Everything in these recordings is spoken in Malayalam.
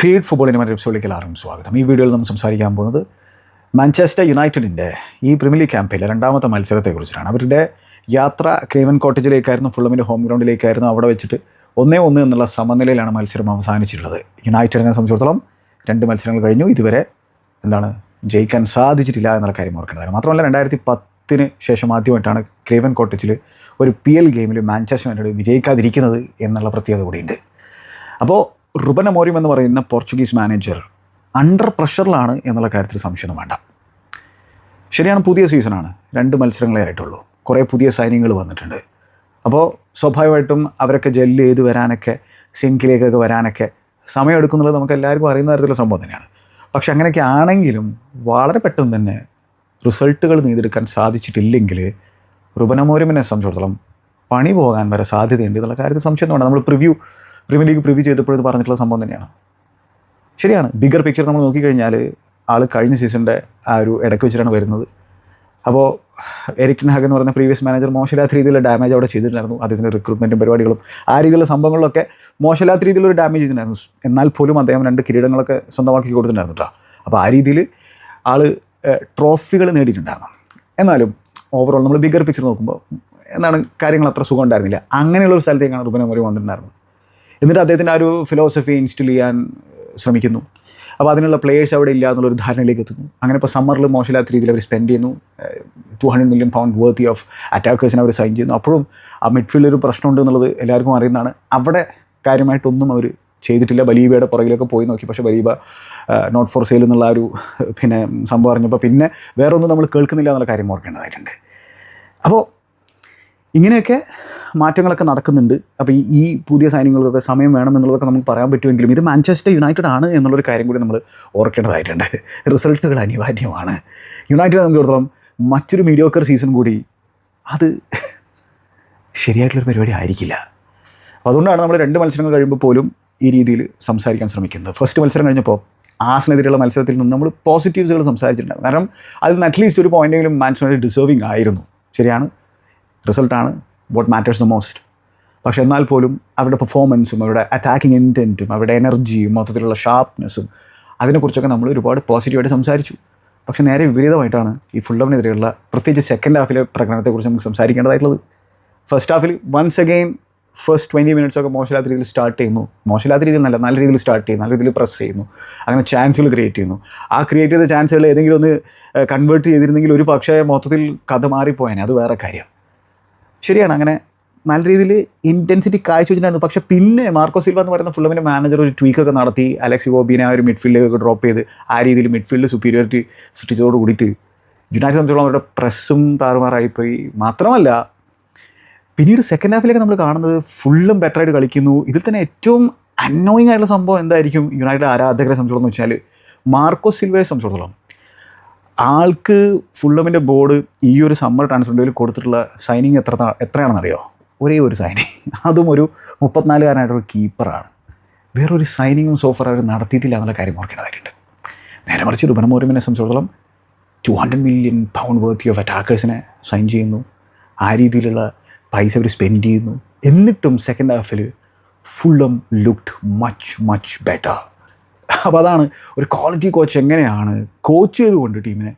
ഫീഡ് ഫുട്ബോളിന് മറ്റൊരു എപ്പിസോഡിലേക്ക് എല്ലാവർക്കും സ്വാഗതം. ഈ വീഡിയോയിൽ നമ്മൾ സംസാരിക്കാൻ പോകുന്നത് മാഞ്ചസ്റ്റർ യുണൈറ്റഡിന്റെ ഈ പ്രീമിയർ ലീഗ് ക്യാമ്പയിലെ രണ്ടാമത്തെ മത്സരത്തെക്കുറിച്ചാണ് അവരുടെ യാത്ര ക്രീവൻ കോട്ടേജിലേക്കായിരുന്നു ഫുള്ളമിന്റെ ഹോം ഗ്രൗണ്ടിലേക്കായിരുന്നു അവിടെ വെച്ചിട്ട് ഒന്നേ ഒന്ന് എന്നുള്ള സമനിലയിലാണ് മത്സരം അവസാനിച്ചിട്ടുള്ളത്. യുണൈറ്റഡിനെ സംബന്ധിച്ചിടത്തോളം രണ്ട് മത്സരങ്ങൾ കഴിഞ്ഞു. ഇതുവരെ എന്താണ് ജയിക്കാൻ സാധിച്ചിട്ടില്ല എന്നുള്ള കാര്യം ഓർക്കേണ്ടതാണ്. മാത്രമല്ല രണ്ടായിരത്തി പത്തിന് ശേഷം ആദ്യമായിട്ടാണ് ക്രീവൻ കോട്ടേജിൽ ഒരു പി എൽ ഗെയിമിൽ മാഞ്ചസ്റ്റർ യുണൈറ്റഡ് വിജയിക്കാതിരിക്കുന്നത് എന്നുള്ള പ്രത്യേകത കൂടിയുണ്ട്. അപ്പോൾ റുബൻ അമോറിയം എന്ന് പറയുന്ന പോർച്ചുഗീസ് മാനേജർ അണ്ടർ പ്രഷറിലാണ് എന്നുള്ള കാര്യത്തിൽ സംശയം വേണ്ട. ശരിയാണ് പുതിയ സീസണാണ് രണ്ട് മത്സരങ്ങളേ ആയിട്ടുള്ളൂ. കുറേ പുതിയ സൈനിങ്ങൾ വന്നിട്ടുണ്ട്. അപ്പോൾ സ്വാഭാവികമായിട്ടും അവരൊക്കെ ജെല്ല് ചെയ്ത് വരാനൊക്കെ സിങ്കിലേക്കൊക്കെ വരാനൊക്കെ സമയമെടുക്കുന്നുള്ളത് നമുക്ക് എല്ലാവർക്കും അറിയുന്ന തരത്തിലുള്ള സംഭവം തന്നെയാണ്. പക്ഷെ അങ്ങനെയൊക്കെ ആണെങ്കിലും വളരെ പെട്ടെന്ന് തന്നെ റിസൾട്ടുകൾ നേടിയെടുക്കാൻ സാധിച്ചിട്ടില്ലെങ്കിൽ റുബനമോരമിനെ സംബന്ധിച്ചിടത്തോളം പണി പോകാൻ വരെ സാധ്യതയുണ്ട് എന്നുള്ള കാര്യത്തിൽ സംശയം വേണം നമ്മൾ പ്രിവ്യൂ പ്രീമിയർ ലീഗ് പ്രിവ്യൂ ചെയ്തപ്പോൾ ഇത് പറഞ്ഞിട്ടുള്ള സംഭവം തന്നെയാണ്. ശരിയാണ് ബിഗർ പിക്ചർ നമ്മൾ നോക്കിക്കഴിഞ്ഞാൽ ആൾ കഴിഞ്ഞ സീസണിന്റെ ആ ഒരു ഇടയ്ക്ക് വെച്ചിട്ടാണ് വരുന്നത്. അപ്പോൾ എരിക്ടൻ ഹാഗ് എന്ന് പറഞ്ഞ പ്രീവിയസ് മാനേജർ മോശമില്ലാത്ത രീതിയിലുള്ള ഡാമേജ് അവിടെ ചെയ്തിട്ടുണ്ടായിരുന്നു. അദ്ദേഹത്തിന്റെ റിക്രൂട്ട്മെന്റും പരിപാടികളും ആ രീതിയിലുള്ള സംഭവങ്ങളിലൊക്കെ മോശമില്ലാത്ത രീതിയിലൊരു ഡാമേജ് ചെയ്തിട്ടുണ്ടായിരുന്നു. എന്നാൽ പോലും അദ്ദേഹം രണ്ട് കിരീടങ്ങളൊക്കെ സ്വന്തമാക്കി കൊടുത്തിട്ടുണ്ടായിരുന്നു അപ്പോൾ ആ രീതിയിൽ ആൾ ട്രോഫികൾ നേടിയിട്ടുണ്ടായിരുന്നു. എന്നാലും ഓവറോൾ നമ്മൾ ബിഗർ പിക്ചർ നോക്കുമ്പോൾ എന്നാണ് കാര്യങ്ങൾ അത്ര സുഖം ഉണ്ടായിരുന്നില്ല. അങ്ങനെയുള്ള ഒരു സ്ഥലത്തേക്കാണ് റുബൻ അമോറി വന്നിട്ടുണ്ടായിരുന്നത്. എന്നിട്ട് അദ്ദേഹത്തിന് ആ ഒരു ഫിലോസഫി ഇൻസ്റ്റിൽ ചെയ്യാൻ ശ്രമിക്കുന്നു. അപ്പോൾ അതിനുള്ള പ്ലേയേഴ്സ് അവിടെ ഇല്ല എന്നുള്ളൊരു ധാരണയിലേക്ക് എത്തുന്നു. അങ്ങനെ ഇപ്പോൾ സമ്മറിൽ മോശമില്ലാത്ത രീതിയിൽ അവർ സ്പെൻഡ് ചെയ്യുന്നു. Two hundred million pound worthy of അറ്റാക്കേഴ്സിനെ അവർ സൈൻ ചെയ്യുന്നു. അപ്പോഴും ആ മിഡ്ഫീൽഡിൽ ഒരു പ്രശ്നമുണ്ട് എന്നുള്ളത് എല്ലാവർക്കും അറിയുന്നതാണ്. അവിടെ കാര്യമായിട്ടൊന്നും അവർ ചെയ്തിട്ടില്ല. ബലീബയുടെ പുറകിലൊക്കെ പോയി നോക്കി. പക്ഷേ ബലീബ നോട്ട് ഫോർ സെയിൽ എന്നുള്ള ഒരു പിന്നെ സംഭവം അറിഞ്ഞപ്പോൾ പിന്നെ വേറെ ഒന്നും നമ്മൾ കേൾക്കുന്നില്ല എന്നുള്ള കാര്യം ഓർക്കേണ്ടതായിട്ടുണ്ട്. അപ്പോൾ ഇങ്ങനെയൊക്കെ മാറ്റങ്ങളൊക്കെ നടക്കുന്നുണ്ട്. അപ്പോൾ ഈ പുതിയ സൈനികൾക്കൊക്കെ സമയം വേണം എന്നുള്ളതൊക്കെ നമുക്ക് പറയാൻ പറ്റുമെങ്കിലും ഇത് മാഞ്ചസ്റ്റർ യുണൈറ്റഡ് ആണ് എന്നുള്ളൊരു കാര്യം കൂടി നമ്മൾ ഓർക്കേണ്ടതായിട്ടുണ്ട്. റിസൾട്ടുകൾ അനിവാര്യമാണ്. യുണൈറ്റഡ് സംബന്ധിച്ചിടത്തോളം മറ്റൊരു മീഡിയോക്കർ സീസൺ കൂടി അത് ശരിയായിട്ടുള്ളൊരു പരിപാടി ആയിരിക്കില്ല. അപ്പോൾ അതുകൊണ്ടാണ് നമ്മൾ രണ്ട് മത്സരങ്ങൾ കഴിയുമ്പോൾ പോലും ഈ രീതിയിൽ സംസാരിക്കാൻ ശ്രമിക്കുന്നത്. ഫസ്റ്റ് മത്സരം കഴിഞ്ഞപ്പോൾ ആസിനെതിരെയുള്ള മത്സരത്തിൽ നിന്ന് നമ്മൾ പോസിറ്റീവ്സുകൾ സംസാരിച്ചിട്ടുണ്ടാകും കാരണം അതിൽ നിന്ന് അറ്റ്ലീസ്റ്റ് ഒരു പോയിന്റെങ്കിലും മാൻസ് ഡിസേർവിങ് ആയിരുന്നു. ശരിയാണ്? റിസൾട്ടാണ് വാട്ട് മാറ്റേഴ്സ് ദ മോസ്റ്റ് പക്ഷേ എന്നാൽ പോലും അവരുടെ പെർഫോമൻസും അവരുടെ അറ്റാക്കിംഗ് ഇന്റന്റും അവരുടെ എനർജിയും മൊത്തത്തിലുള്ള ഷാർപ്നെസ്സും അതിനെക്കുറിച്ചൊക്കെ നമ്മൾ ഒരുപാട് പോസിറ്റീവായിട്ട് സംസാരിച്ചു. പക്ഷേ നേരെ വിപരീതമായിട്ടാണ് ഈ ഫുള്ളമിനെതിരെയുള്ള പ്രത്യേകിച്ച് സെക്കൻഡ് ഹാഫിലെ പ്രകടനത്തെക്കുറിച്ച് നമുക്ക് സംസാരിക്കേണ്ടതായിട്ടുള്ളത്. ഫസ്റ്റ് ഹാഫിൽ once again first twenty minutes ഒക്കെ മോശമില്ലാത്ത രീതിയിൽ സ്റ്റാർട്ട് ചെയ്യുന്നു. മോശമില്ലാത്ത രീതിയിൽ നല്ല നല്ല രീതിയിൽ സ്റ്റാർട്ട് ചെയ്യുന്നു നല്ല രീതിയിൽ പ്രസ് ചെയ്യുന്നു. അങ്ങനെ ചാൻസുകൾ ക്രിയേറ്റ് ചെയ്യുന്നു. ആ ക്രിയേറ്റ് ചെയ്ത ചാൻസുകൾ ഏതെങ്കിലും ഒന്ന് കൺവേർട്ട് ചെയ്തിരുന്നെങ്കിൽ ഒരു പക്ഷേ മൊത്തത്തിൽ കഥ മാറിപ്പോയേനെ. അത് വേറെ കാര്യം. ശരിയാണ് അങ്ങനെ നല്ല രീതിയിൽ ഇന്റൻസിറ്റി കാഴ്ചവെച്ചിട്ടുണ്ടായിരുന്നു. പക്ഷേ പിന്നെ മാർക്കോ സിൽവ എന്ന് പറയുന്ന ഫുള്ളമിന്റെ മാനേജർ ഒരു ട്വീക്കൊക്കെ നടത്തി അലക്സി ബോബിനെ ആ ഒരു മിഡ്ഫീൽഡിലേക്ക് ഡ്രോപ്പ് ചെയ്ത് ആ രീതിയിൽ മിഡ്ഫീൽഡ് സുപ്പീരിയോറിറ്റി സൃഷ്ടിച്ചതോട് കൂടിയിട്ട് യുണൈറ്റഡ് സംബന്ധിച്ചോളം അവരുടെ പ്രസ്സും താറുമാറായിപ്പോയി. മാത്രമല്ല പിന്നീട് സെക്കൻഡ് ഹാഫിലേക്ക് നമ്മൾ കാണുന്നത് ഫുള്ളും ബെറ്ററായിട്ട് കളിക്കുന്നു. ഇതിൽ തന്നെ ഏറ്റവും അന്നോയിങ് ആയിട്ടുള്ള സംഭവം എന്തായിരിക്കും? യുണൈറ്റഡ് ആരാധകരെ സംബന്ധിച്ചോളം എന്ന് വെച്ചാൽ മാർക്കോ സിൽവയെ സംബന്ധിച്ചിടത്തോളം ആൾക്ക് ഫുള്ളമിന്റെ ബോർഡ് ഈ ഒരു സമ്മർ ട്രാൻസ്ഫറിൽ കൊടുത്തിട്ടുള്ള സൈനിങ് എത്ര എത്രയാണെന്നറിയോ? ഒരേ ഒരു സൈനിങ് അതും ഒരു മുപ്പത്തിനാലുകാരനായിട്ടൊരു കീപ്പറാണ് വേറൊരു സൈനിങ്ങും സോഫർ അവർ നടത്തിയിട്ടില്ല എന്നുള്ള കാര്യം ഓർക്കേണ്ടതായിട്ടുണ്ട്. നേരെ മറിച്ച് റുബനമോറിമിനെ സംബന്ധിച്ചിടത്തോളം two hundred million pound worthy of അറ്റാക്കേഴ്സിനെ sign ചെയ്യുന്നു. ആ രീതിയിലുള്ള പൈസ അവർ സ്പെൻഡ് ചെയ്യുന്നു. എന്നിട്ടും സെക്കൻഡ് ഹാഫിൽ ഫുള്ളും ലുക്ഡ് മച്ച് മച്ച് ബെറ്റർ അപ്പോൾ അതാണ് ഒരു ക്വാളിറ്റി കോച്ച് എങ്ങനെയാണ് കോച്ച് ചെയ്തുകൊണ്ട് ടീമിനെ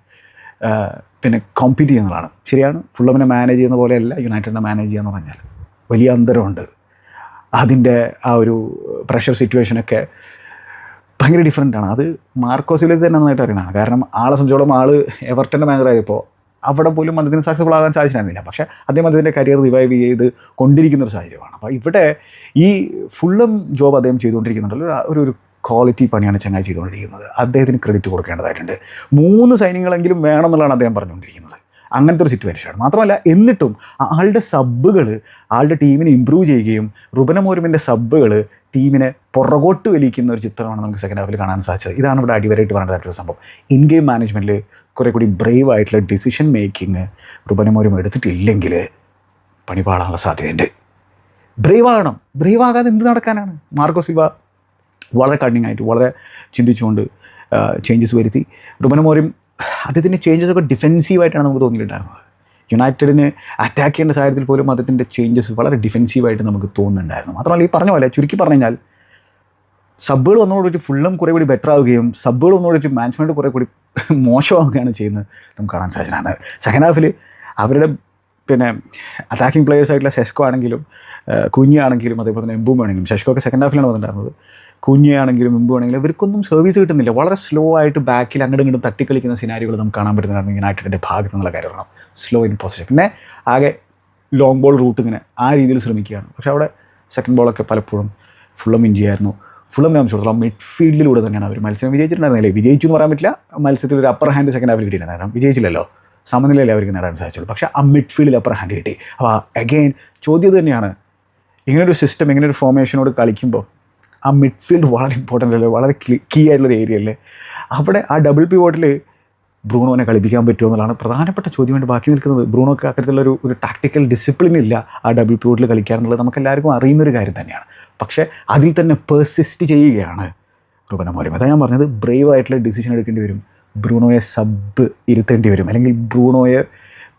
പിന്നെ കോമ്പീറ്റ് ചെയ്യുന്നതാണ്. ശരിയാണ്? ഫുള്ളമിനെ മാനേജ് ചെയ്യുന്ന പോലെയല്ല യുണൈറ്റഡിനെ മാനേജ് ചെയ്യുക എന്ന് പറഞ്ഞാൽ വലിയ അന്തരമുണ്ട്. അതിന്റെ ആ ഒരു പ്രഷർ സിറ്റുവേഷനൊക്കെ ഭയങ്കര ഡിഫറെന്റ് ആണ്. അത് മാർക്കോസിലേക്ക് തന്നെ നന്നായിട്ട് അറിയുന്നതാണ്. കാരണം ആളെ സംബന്ധിച്ചോളം ആൾ എവർട്ടന്റെ മാനേജറായപ്പോൾ അവിടെ പോലും അദ്ദേഹത്തിന് സക്സസ്ഫുൾ ആകാൻ സാധിച്ചിരുന്നില്ല. പക്ഷേ അദ്ദേഹം അദ്ദേഹത്തിന്റെ കരിയർ റിവൈവ് ചെയ്ത് കൊണ്ടിരിക്കുന്ന ഒരു സാഹചര്യമാണ്. അപ്പോൾ ഇവിടെ ഈ ഫുള്ളും ജോബ് അദ്ദേഹം ചെയ്തുകൊണ്ടിരിക്കുന്നുണ്ടല്ലോ. ഒരു ഒരു ക്വാളിറ്റി പണിയാണ് ചങ്ങായി ചെയ്തുകൊണ്ടിരിക്കുന്നത്. അദ്ദേഹത്തിന് ക്രെഡിറ്റ് കൊടുക്കേണ്ടതായിട്ടുണ്ട്. മൂന്ന് സൈന്യങ്ങളെങ്കിലും വേണമെന്നുള്ളതാണ് അദ്ദേഹം പറഞ്ഞുകൊണ്ടിരിക്കുന്നത്. അങ്ങനത്തെ ഒരു സിറ്റുവേഷനാണ് മാത്രമല്ല എന്നിട്ടും ആളുടെ സബ്ബുകൾ ആളുടെ ടീമിനെ ഇമ്പ്രൂവ് ചെയ്യുകയും റുബനമോരുമിന്റെ സബ്ബുകൾ ടീമിനെ പുറകോട്ട് വലിക്കുന്ന ഒരു ചിത്രമാണ് നമുക്ക് സെക്കൻഡ് ഹാഫിൽ കാണാൻ സാധിച്ചത്. ഇതാണ് ഇവിടെ അടിവരായിട്ട് പറയുന്ന തരത്തിലുള്ള സംഭവം. ഇൻ ഗെയിം മാനേജ്മെന്റിൽ കുറേ കൂടി ബ്രേവ് ആയിട്ടുള്ള ഡിസിഷൻ മേക്കിംഗ് റുബനമോരും എടുത്തിട്ടില്ലെങ്കിൽ പണിപാടാനുള്ള സാധ്യതയുണ്ട്. ബ്രേവ് ആകണം. ബ്രേവ് ആകാതെ എന്ത് നടക്കാനാണ്? മാർക്കോ സിൽവ വളരെ കണ്ണിങ് ആയിട്ട് വളരെ ചിന്തിച്ചുകൊണ്ട് ചേഞ്ചസ് വരുത്തി. റുബനമോരും അദ്ദേഹത്തിന്റെ ചേഞ്ചസ് ഒക്കെ ഡിഫെൻസീവായിട്ടാണ് നമുക്ക് തോന്നിയിട്ടുണ്ടായിരുന്നത്. യുണൈറ്റഡിന് അറ്റാക്ക് ചെയ്യേണ്ട സാഹചര്യത്തിൽ പോലും അദ്ദേഹത്തിന്റെ ചേഞ്ചസ് വളരെ ഡിഫെൻസീവായിട്ട് നമുക്ക് തോന്നുന്നുണ്ടായിരുന്നു. മാത്രമല്ല ഈ പറഞ്ഞ പോലെ ചുരുക്കി പറഞ്ഞു കഴിഞ്ഞാൽ സബ്ബുകൾ വന്നതോടുകൂടി ഫുള്ളും കുറേ കൂടി ബെറ്റർ ആവുകയും സബ്ബുകൾ വന്നതോടുകൂടി മാനേജ്മെന്റ് കുറേ കൂടി മോശമാവുകയാണ് ചെയ്യുന്നത് നമുക്ക് കാണാൻ സാധിച്ചതാണ് സെക്കൻഡ് ഹാഫിൽ അവരുടെ പിന്നെ അറ്റാക്കിംഗ് പ്ലെയേഴ്സ് ആയിട്ടുള്ള സെസ്കോ ആണെങ്കിലും ഏഹ് കുഞ്ഞാണെങ്കിലും അതേപോലെ തന്നെ എംബും ആണെങ്കിലും ശെഷ്കോ ഒക്കെ സെക്കൻഡ് ഹാഫിലാണ് വന്നിട്ടുണ്ടായിരുന്നത്. കുഞ്ഞാണെങ്കിലും മുമ്പ് ആണെങ്കിലും ഇവർക്കൊന്നും സർവീസ് കിട്ടുന്നില്ല. വളരെ സ്ലോ ആയിട്ട് ബാക്കിൽ അങ്ങോട്ടും ഇങ്ങോട്ടും തട്ടിക്കളിക്കുന്ന സിനാരികൾ നമുക്ക് കാണാൻ പറ്റുന്നതാണ് യുണൈറ്റഡിന്റെ ഭാഗത്തു നിന്നുള്ള കാര്യമാണ്. സ്ലോ ഇൻ പൊസിഷൻ പിന്നെ ആകെ ലോങ് ബോൾ റൂട്ട് ഇങ്ങനെ ആ രീതിയിൽ ശ്രമിക്കുകയാണ്. പക്ഷേ അവിടെ സെക്കൻഡ് ബോളൊക്കെ പലപ്പോഴും ഫുള്ളും ഇഞ്ചിയായിരുന്നു ഫുള്ളും ഞാൻ ചോദിച്ചോളാം മിഡ്ഫീൽഡിലൂടെ തന്നെയാണ് അവർ മത്സരം വിജയിച്ചിട്ടുണ്ടായിരുന്നില്ലേ. വിജയിച്ചു എന്ന് പറയാൻ പറ്റില്ല. മത്സരത്തിൽ ഒരു അപ്പർ ഹാൻഡ് സെക്കൻഡ് ഹാഫിൽ കിട്ടിയിരുന്നു വിജയിച്ചില്ലല്ലോ. സമനിലയല്ലേ അവർക്ക് നേടാൻ സാധിച്ചുള്ളൂ. പക്ഷേ ആ മിഡ്ഫീൽഡിൽ അപ്പർ ഹാൻഡ് കിട്ടി. അപ്പോൾ അഗെയിൻ ചോദ്യം തന്നെയാണ്. ഇങ്ങനൊരു സിസ്റ്റം ഇങ്ങനൊരു ഫോർമേഷനോട് കളിക്കുമ്പോൾ ആ മിഡ്ഫീൽഡ് വളരെ ഇമ്പോർട്ടന്റ് അല്ലേ? വളരെ കീ ആയിട്ടുള്ളൊരു ഏരിയ അല്ലേ? അവിടെ ആ ഡബിൾ പി വോട്ടിൽ ബ്രൂണോനെ കളിപ്പിക്കാൻ പറ്റുമോ എന്നുള്ളതാണ് പ്രധാനപ്പെട്ട ചോദ്യമായിട്ട് ബാക്കി നിൽക്കുന്നത്. ബ്രൂണോക്ക് അത്തരത്തിലുള്ള ഒരു ടാക്ടിക്കൽ ഡിസിപ്ലിൻ ഇല്ല ആ ഡബിൾ പി വോട്ടിൽ കളിക്കുക എന്നുള്ളത്. നമുക്ക് എല്ലാവർക്കും അറിയുന്നൊരു കാര്യം തന്നെയാണ്. പക്ഷേ അതിൽ തന്നെ പെർസിസ്റ്റ് ചെയ്യുകയാണ് റുബൻ മോരം അതാണ് ഞാൻ പറഞ്ഞത് ബ്രേവ് ആയിട്ടുള്ള ഡിസിഷൻ എടുക്കേണ്ടി വരും. ബ്രൂണോയെ സബ് ഇരുത്തേണ്ടി വരും. അല്ലെങ്കിൽ ബ്രൂണോയെ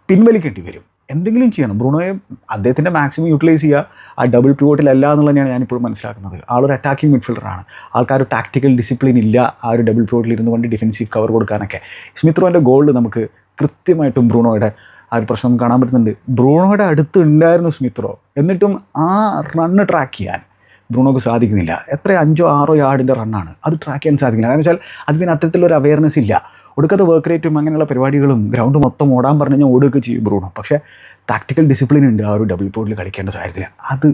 പിൻവലിക്കേണ്ടി വരും. എന്തെങ്കിലും ചെയ്യണം. ബ്രൂണോയെ അദ്ദേഹത്തിന്റെ മാക്സിമം യൂട്ടിലൈസ് ചെയ്യുക. ആ ഡബിൾ പിവോട്ടിലല്ല തന്നെയാണ് ഞാനിപ്പോഴും മനസ്സിലാക്കുന്നത്. ആളൊരു അറ്റാക്കിംഗ് മിഡ്ഫീൽഡറാണ് ആൾക്കാർ ടാക്ടിക്കൽ ഡിസിപ്ലിൻ ഇല്ല. ആ ഒരു ഡബിൾ പിവോട്ടിൽ ഇരുന്നു കൊണ്ട് ഡിഫൻസീവ് കവർ കൊടുക്കാനൊക്കെ. സ്മിത്രോന്റെ ഗോളിൽ നമുക്ക് കൃത്യമായിട്ടും ബ്രൂണോയുടെ ആ ഒരു പ്രശ്നം കാണാൻ പറ്റുന്നുണ്ട്. ബ്രൂണോയുടെ അടുത്ത് ഉണ്ടായിരുന്നു സ്മിത്രോ. എന്നിട്ടും ആ റണ്ണ് ട്രാക്ക് ചെയ്യാൻ ബ്രൂണോക്ക് സാധിക്കുന്നില്ല. എത്ര അഞ്ചോ ആറോ യാർഡിന്റെ റണ്ണാണ് അത് ട്രാക്ക് ചെയ്യാൻ സാധിക്കില്ല കാരണം വെച്ചാൽ അതിന് അത്തരത്തിലൊരു അവയർനെസ് ഇല്ല. ഒടുക്കത്തെ വർക്ക് റേറ്റും അങ്ങനെയുള്ള പരിപാടികളും ഗ്രൗണ്ട് മൊത്തം ഓടാൻ പറഞ്ഞു കഴിഞ്ഞാൽ ഓടുകയൊക്കെ ചെയ്യും ബ്രൂണോ. പക്ഷേ ടാക്ടിക്കൽ ഡിസിപ്ലിൻ ഉണ്ട് ആ ഒരു ഡബിൾ പോർട്ടിൽ കളിക്കേണ്ട കാര്യത്തിൽ അത്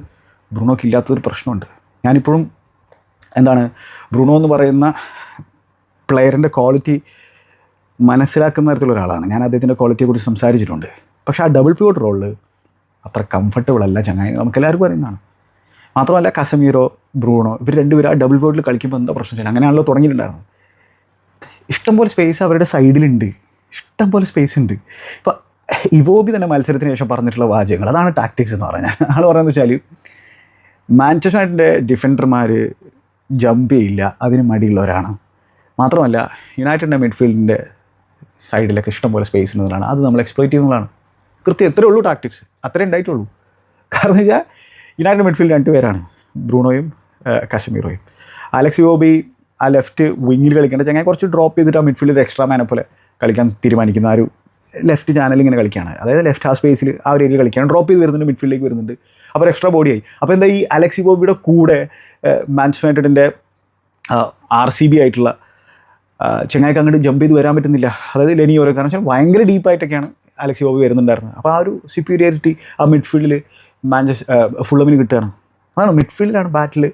ബ്രൂണോക്ക് ഇല്ലാത്തൊരു പ്രശ്നമുണ്ട്. ഞാനിപ്പോഴും എന്താണ് ബ്രൂണോ എന്ന് പറയുന്ന പ്ലെയറിന്റെ ക്വാളിറ്റി മനസ്സിലാക്കുന്ന തരത്തിലുള്ള ഒരാളാണ്. ഞാൻ അദ്ദേഹത്തിന്റെ ക്വാളിറ്റിയെക്കുറിച്ച് സംസാരിച്ചിട്ടുണ്ട്. പക്ഷേ ആ ഡബിൾ പിവോട്ട് റോളിൽ അത്ര കംഫർട്ടബിൾ അല്ല ചങ്ങായി നമുക്കെല്ലാവർക്കും അറിയുന്നതാണ്. മാത്രമല്ല കസമീറോ ബ്രൂണോ ഇവർ രണ്ടുപേരും ആ ഡബിൾ ബോർഡിൽ കളിക്കുമ്പോൾ എന്താ പ്രശ്നം അങ്ങനെയാണല്ലോ തുടങ്ങിയിട്ടുണ്ടായിരുന്നത്. ഇഷ്ടംപോലെ സ്പേസ് അവരുടെ സൈഡിലുണ്ട് ഇഷ്ടംപോലെ സ്പേസ് ഉണ്ട്. ഇപ്പോൾ ഇവോബി തന്നെ മത്സരത്തിന് ശേഷം പറഞ്ഞിട്ടുള്ള വാചകങ്ങൾ. അതാണ് ടാക്ടിക്സ് എന്ന് പറഞ്ഞാൽ. ആൾ പറയുന്നത് വെച്ചാൽ മാഞ്ചസ്റ്റർ ഡിഫൻഡർമാർ ജമ്പ് ചെയ്യില്ല. അതിന് മടിയുള്ളവരാണ്. മാത്രമല്ല യുണൈറ്റഡിന്റെ മിഡ്ഫീൽഡിന്റെ സൈഡിലൊക്കെ ഇഷ്ടംപോലെ സ്പേസ് ഉള്ളതാണ്. അത് നമ്മൾ എക്സ്പ്ലോയിറ്റ് ചെയ്യുന്നതാണ്. കൃത്യം എത്രയേ ഉള്ളൂ ടാക്ടിക്സ് അത്രേ ഉണ്ടായിട്ടുള്ളൂ. കാരണം എന്ന് വെച്ചാൽ യുണൈറ്റഡ് മിഡ്ഫീൽഡ് രണ്ട് പേരാണ്. ബ്രൂണോയും കശ്മീറോയും. അലക്സ് യോബി ആ ലെഫ്റ്റ് വിങ്ങിൽ കളിക്കേണ്ട ചങ്ങനെ കുറച്ച് ഡ്രോപ്പ് ചെയ്തിട്ട് ആ മിഡ്ഫീൽഡിൽ എക്സ്ട്രാ മാനെ പോലെ കളിക്കാൻ തീരുമാനിക്കുന്ന ആ ഒരു ലെഫ്റ്റ് ചാനൽ ഇങ്ങനെ കളിക്കുകയാണ്. അതായത് ലെഫ്റ്റ് ഹാഫ് സ്പേസിൽ ആ ഒരു ഏരിയയിൽ കളിക്കുകയാണ്. ഡ്രോപ്പ് ചെയ്ത് വരുന്നുണ്ട് മിഡ്ഫീൽഡിലേക്ക് വരുന്നുണ്ട്. അപ്പോൾ എക്സ്ട്രാ ബോഡി ആയി. അപ്പോൾ എന്താ ഈ അലക്സി ബോബിയുടെ കൂടെ മാൻസ് യുണൈറ്റഡിന്റെ ആർ സി ബി ആയിട്ടുള്ള ആ, ചെങ്ങായിക്ക് അങ്ങോട്ട് ജമ്പ് ചെയ്ത് വരാൻ പറ്റുന്നില്ല. അതായത് ലെനി ഓരോ കാരണം വെച്ചാൽ ഭയങ്കര ഡീപ്പായിട്ടൊക്കെയാണ് അലക്സി ബോബി വരുന്നുണ്ടായിരുന്നത്. അപ്പോൾ ആ ഒരു സുപ്പീരിയറിറ്റി ആ മിഡ്ഫീൽഡിൽ മാഞ്ചസ്റ്റർ ഫുള്ളമിന് കിട്ടുകയാണ്. അതാണ് മിഡ്ഫീൽഡിലാണ് ബാറ്റിൽ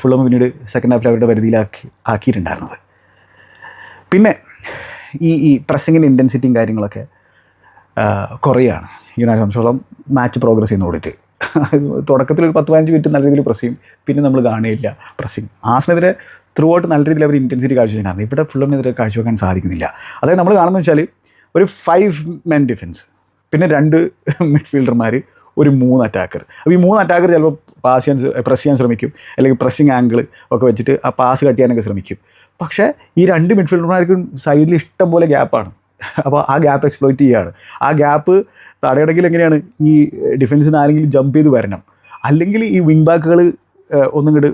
ഫുള്ളമ് പിന്നീട് സെക്കൻഡ് ഹാഫിൽ അവരുടെ പരിധിയിലാക്കി ആക്കിയിട്ടുണ്ടായിരുന്നത്. പിന്നെ ഈ ഈ പ്രസ്സിങ്ങിന്റെ ഇന്റൻസിറ്റിയും കാര്യങ്ങളൊക്കെ കുറയാണ്. യുണൈറ്റഡ് സംബന്ധിച്ചോളം മാച്ച് പ്രോഗ്രസ് ചെയ്യുന്ന ഓടിയിട്ട്. തുടക്കത്തിൽ ഒരു പത്ത് പതിനഞ്ച് മിനിറ്റ് നല്ല രീതിയിൽ പ്രസ് ചെയ്യും. പിന്നെ നമ്മൾ കാണുകയില്ല പ്രസ്സിങ് ആസിനെതിരെ ത്രൂ ഔട്ട് നല്ല രീതിയിൽ അവർ ഇന്റൻസിറ്റി കാഴ്ചവെക്കാറുണ്ട് ഇവിടെ ഫുള്ളമിനെതിരെ കാഴ്ചവെക്കാൻ സാധിക്കുന്നില്ല. അതായത് നമ്മൾ കാണുന്നത് വെച്ചാൽ ഒരു ഫൈവ് മെൻ ഡിഫൻസ് പിന്നെ രണ്ട് മിഡ്ഫീൽഡർമാർ ഒരു മൂന്ന് അറ്റാക്കർ അപ്പോൾ ഈ മൂന്ന് അറ്റാക്കർ ചിലപ്പോൾ പാസ് ചെയ്യാൻ പ്രസ് ചെയ്യാൻ ശ്രമിക്കും. അല്ലെങ്കിൽ പ്രസ്സിങ് ആംഗിൾ ഒക്കെ വെച്ചിട്ട് ആ പാസ് കട്ട് ചെയ്യാനൊക്കെ ശ്രമിക്കും. പക്ഷേ ഈ രണ്ട് മിഡ്ഫീൽഡർമാർക്കും സൈഡിൽ ഇഷ്ടം പോലെ ഗ്യാപ്പാണ് അപ്പോൾ ആ ഗ്യാപ്പ് എക്സ്പ്ലോയിറ്റ് ചെയ്യുകയാണ് ആ ഗ്യാപ്പ് തടയണമെങ്കിൽ എങ്ങനെയാണ്? ഈ ഡിഫൻസിൽ നിന്ന് ആരെങ്കിലും ജമ്പ് ചെയ്ത് വരണം. അല്ലെങ്കിൽ ഈ വിങ് ബാക്കുകൾ ഒന്നും കൂടി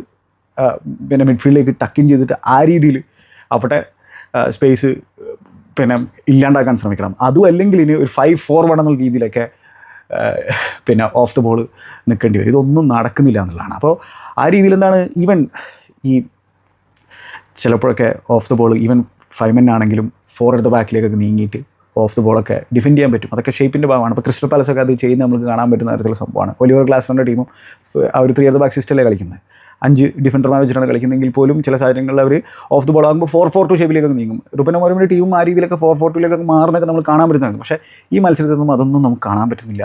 പിന്നെ മിഡ്ഫീൽഡിലേക്ക് ടക്കിൻ ചെയ്തിട്ട് ആ രീതിയിൽ അവിടെ സ്പേസ് പിന്നെ ഇല്ലാണ്ടാക്കാൻ ശ്രമിക്കണം. അതും അല്ലെങ്കിൽ ഇനി ഒരു ഫൈവ് ഫോർ വൺ എന്നുള്ള രീതിയിലൊക്കെ പിന്നെ ഓഫ് ദ ബോൾ നിൽക്കേണ്ടി വരും. ഇതൊന്നും നടക്കുന്നില്ല എന്നുള്ളതാണ്. അപ്പോൾ ആ രീതിയിൽ എന്താണ് ഈവൻ ഈ ചിലപ്പോഴൊക്കെ off the ball even five ആണെങ്കിലും ഫോർ എടുത്ത ബാക്കിലേക്കൊക്കെ നീങ്ങിയിട്ട് ഓഫ് ദ ബോളൊക്കെ ഡിഫെൻഡ് ചെയ്യാൻ പറ്റും. അതൊക്കെ ഷേപ്പിന്റെ ഭാഗമാണ്. അപ്പോൾ ക്രിസ്റ്റൽ പാലസ് ഒക്കെ അത് ചെയ്യുന്ന നമുക്ക് കാണാൻ പറ്റുന്ന തരത്തിലുള്ള സംഭവമാണ്. ഒലിവർ ഗ്ലാസ്ഫറിന്റെ ടീമും ആ ഒരു ത്രീ എടുത്ത ബാക്ക് സിസ്റ്റമല്ലേ കളിക്കുന്നത്? അഞ്ച് ഡിഫൻഡർമാർ വെച്ചിട്ടാണ് കളിക്കുന്നതെങ്കിൽ പോലും ചില സാഹചര്യങ്ങളിൽ അവർ ഓഫ് ദ ബോൾ ആകുമ്പോൾ ഫോർ ഫോർ ടു ഷേപ്പിലേക്കൊക്കെ നീങ്ങും. റുപ്പൻ മോരമിന്റെ ടീമും ആ രീതിയിലൊക്കെ ഫോർ ഫോർ ടുവിലേക്കൊക്കെ മാറുന്നൊക്കെ നമ്മൾ കാണാൻ പറ്റുന്നതാണ്. പക്ഷേ ഈ മത്സരത്തിനൊന്നും അതൊന്നും നമുക്ക് കാണാൻ പറ്റുന്നില്ല.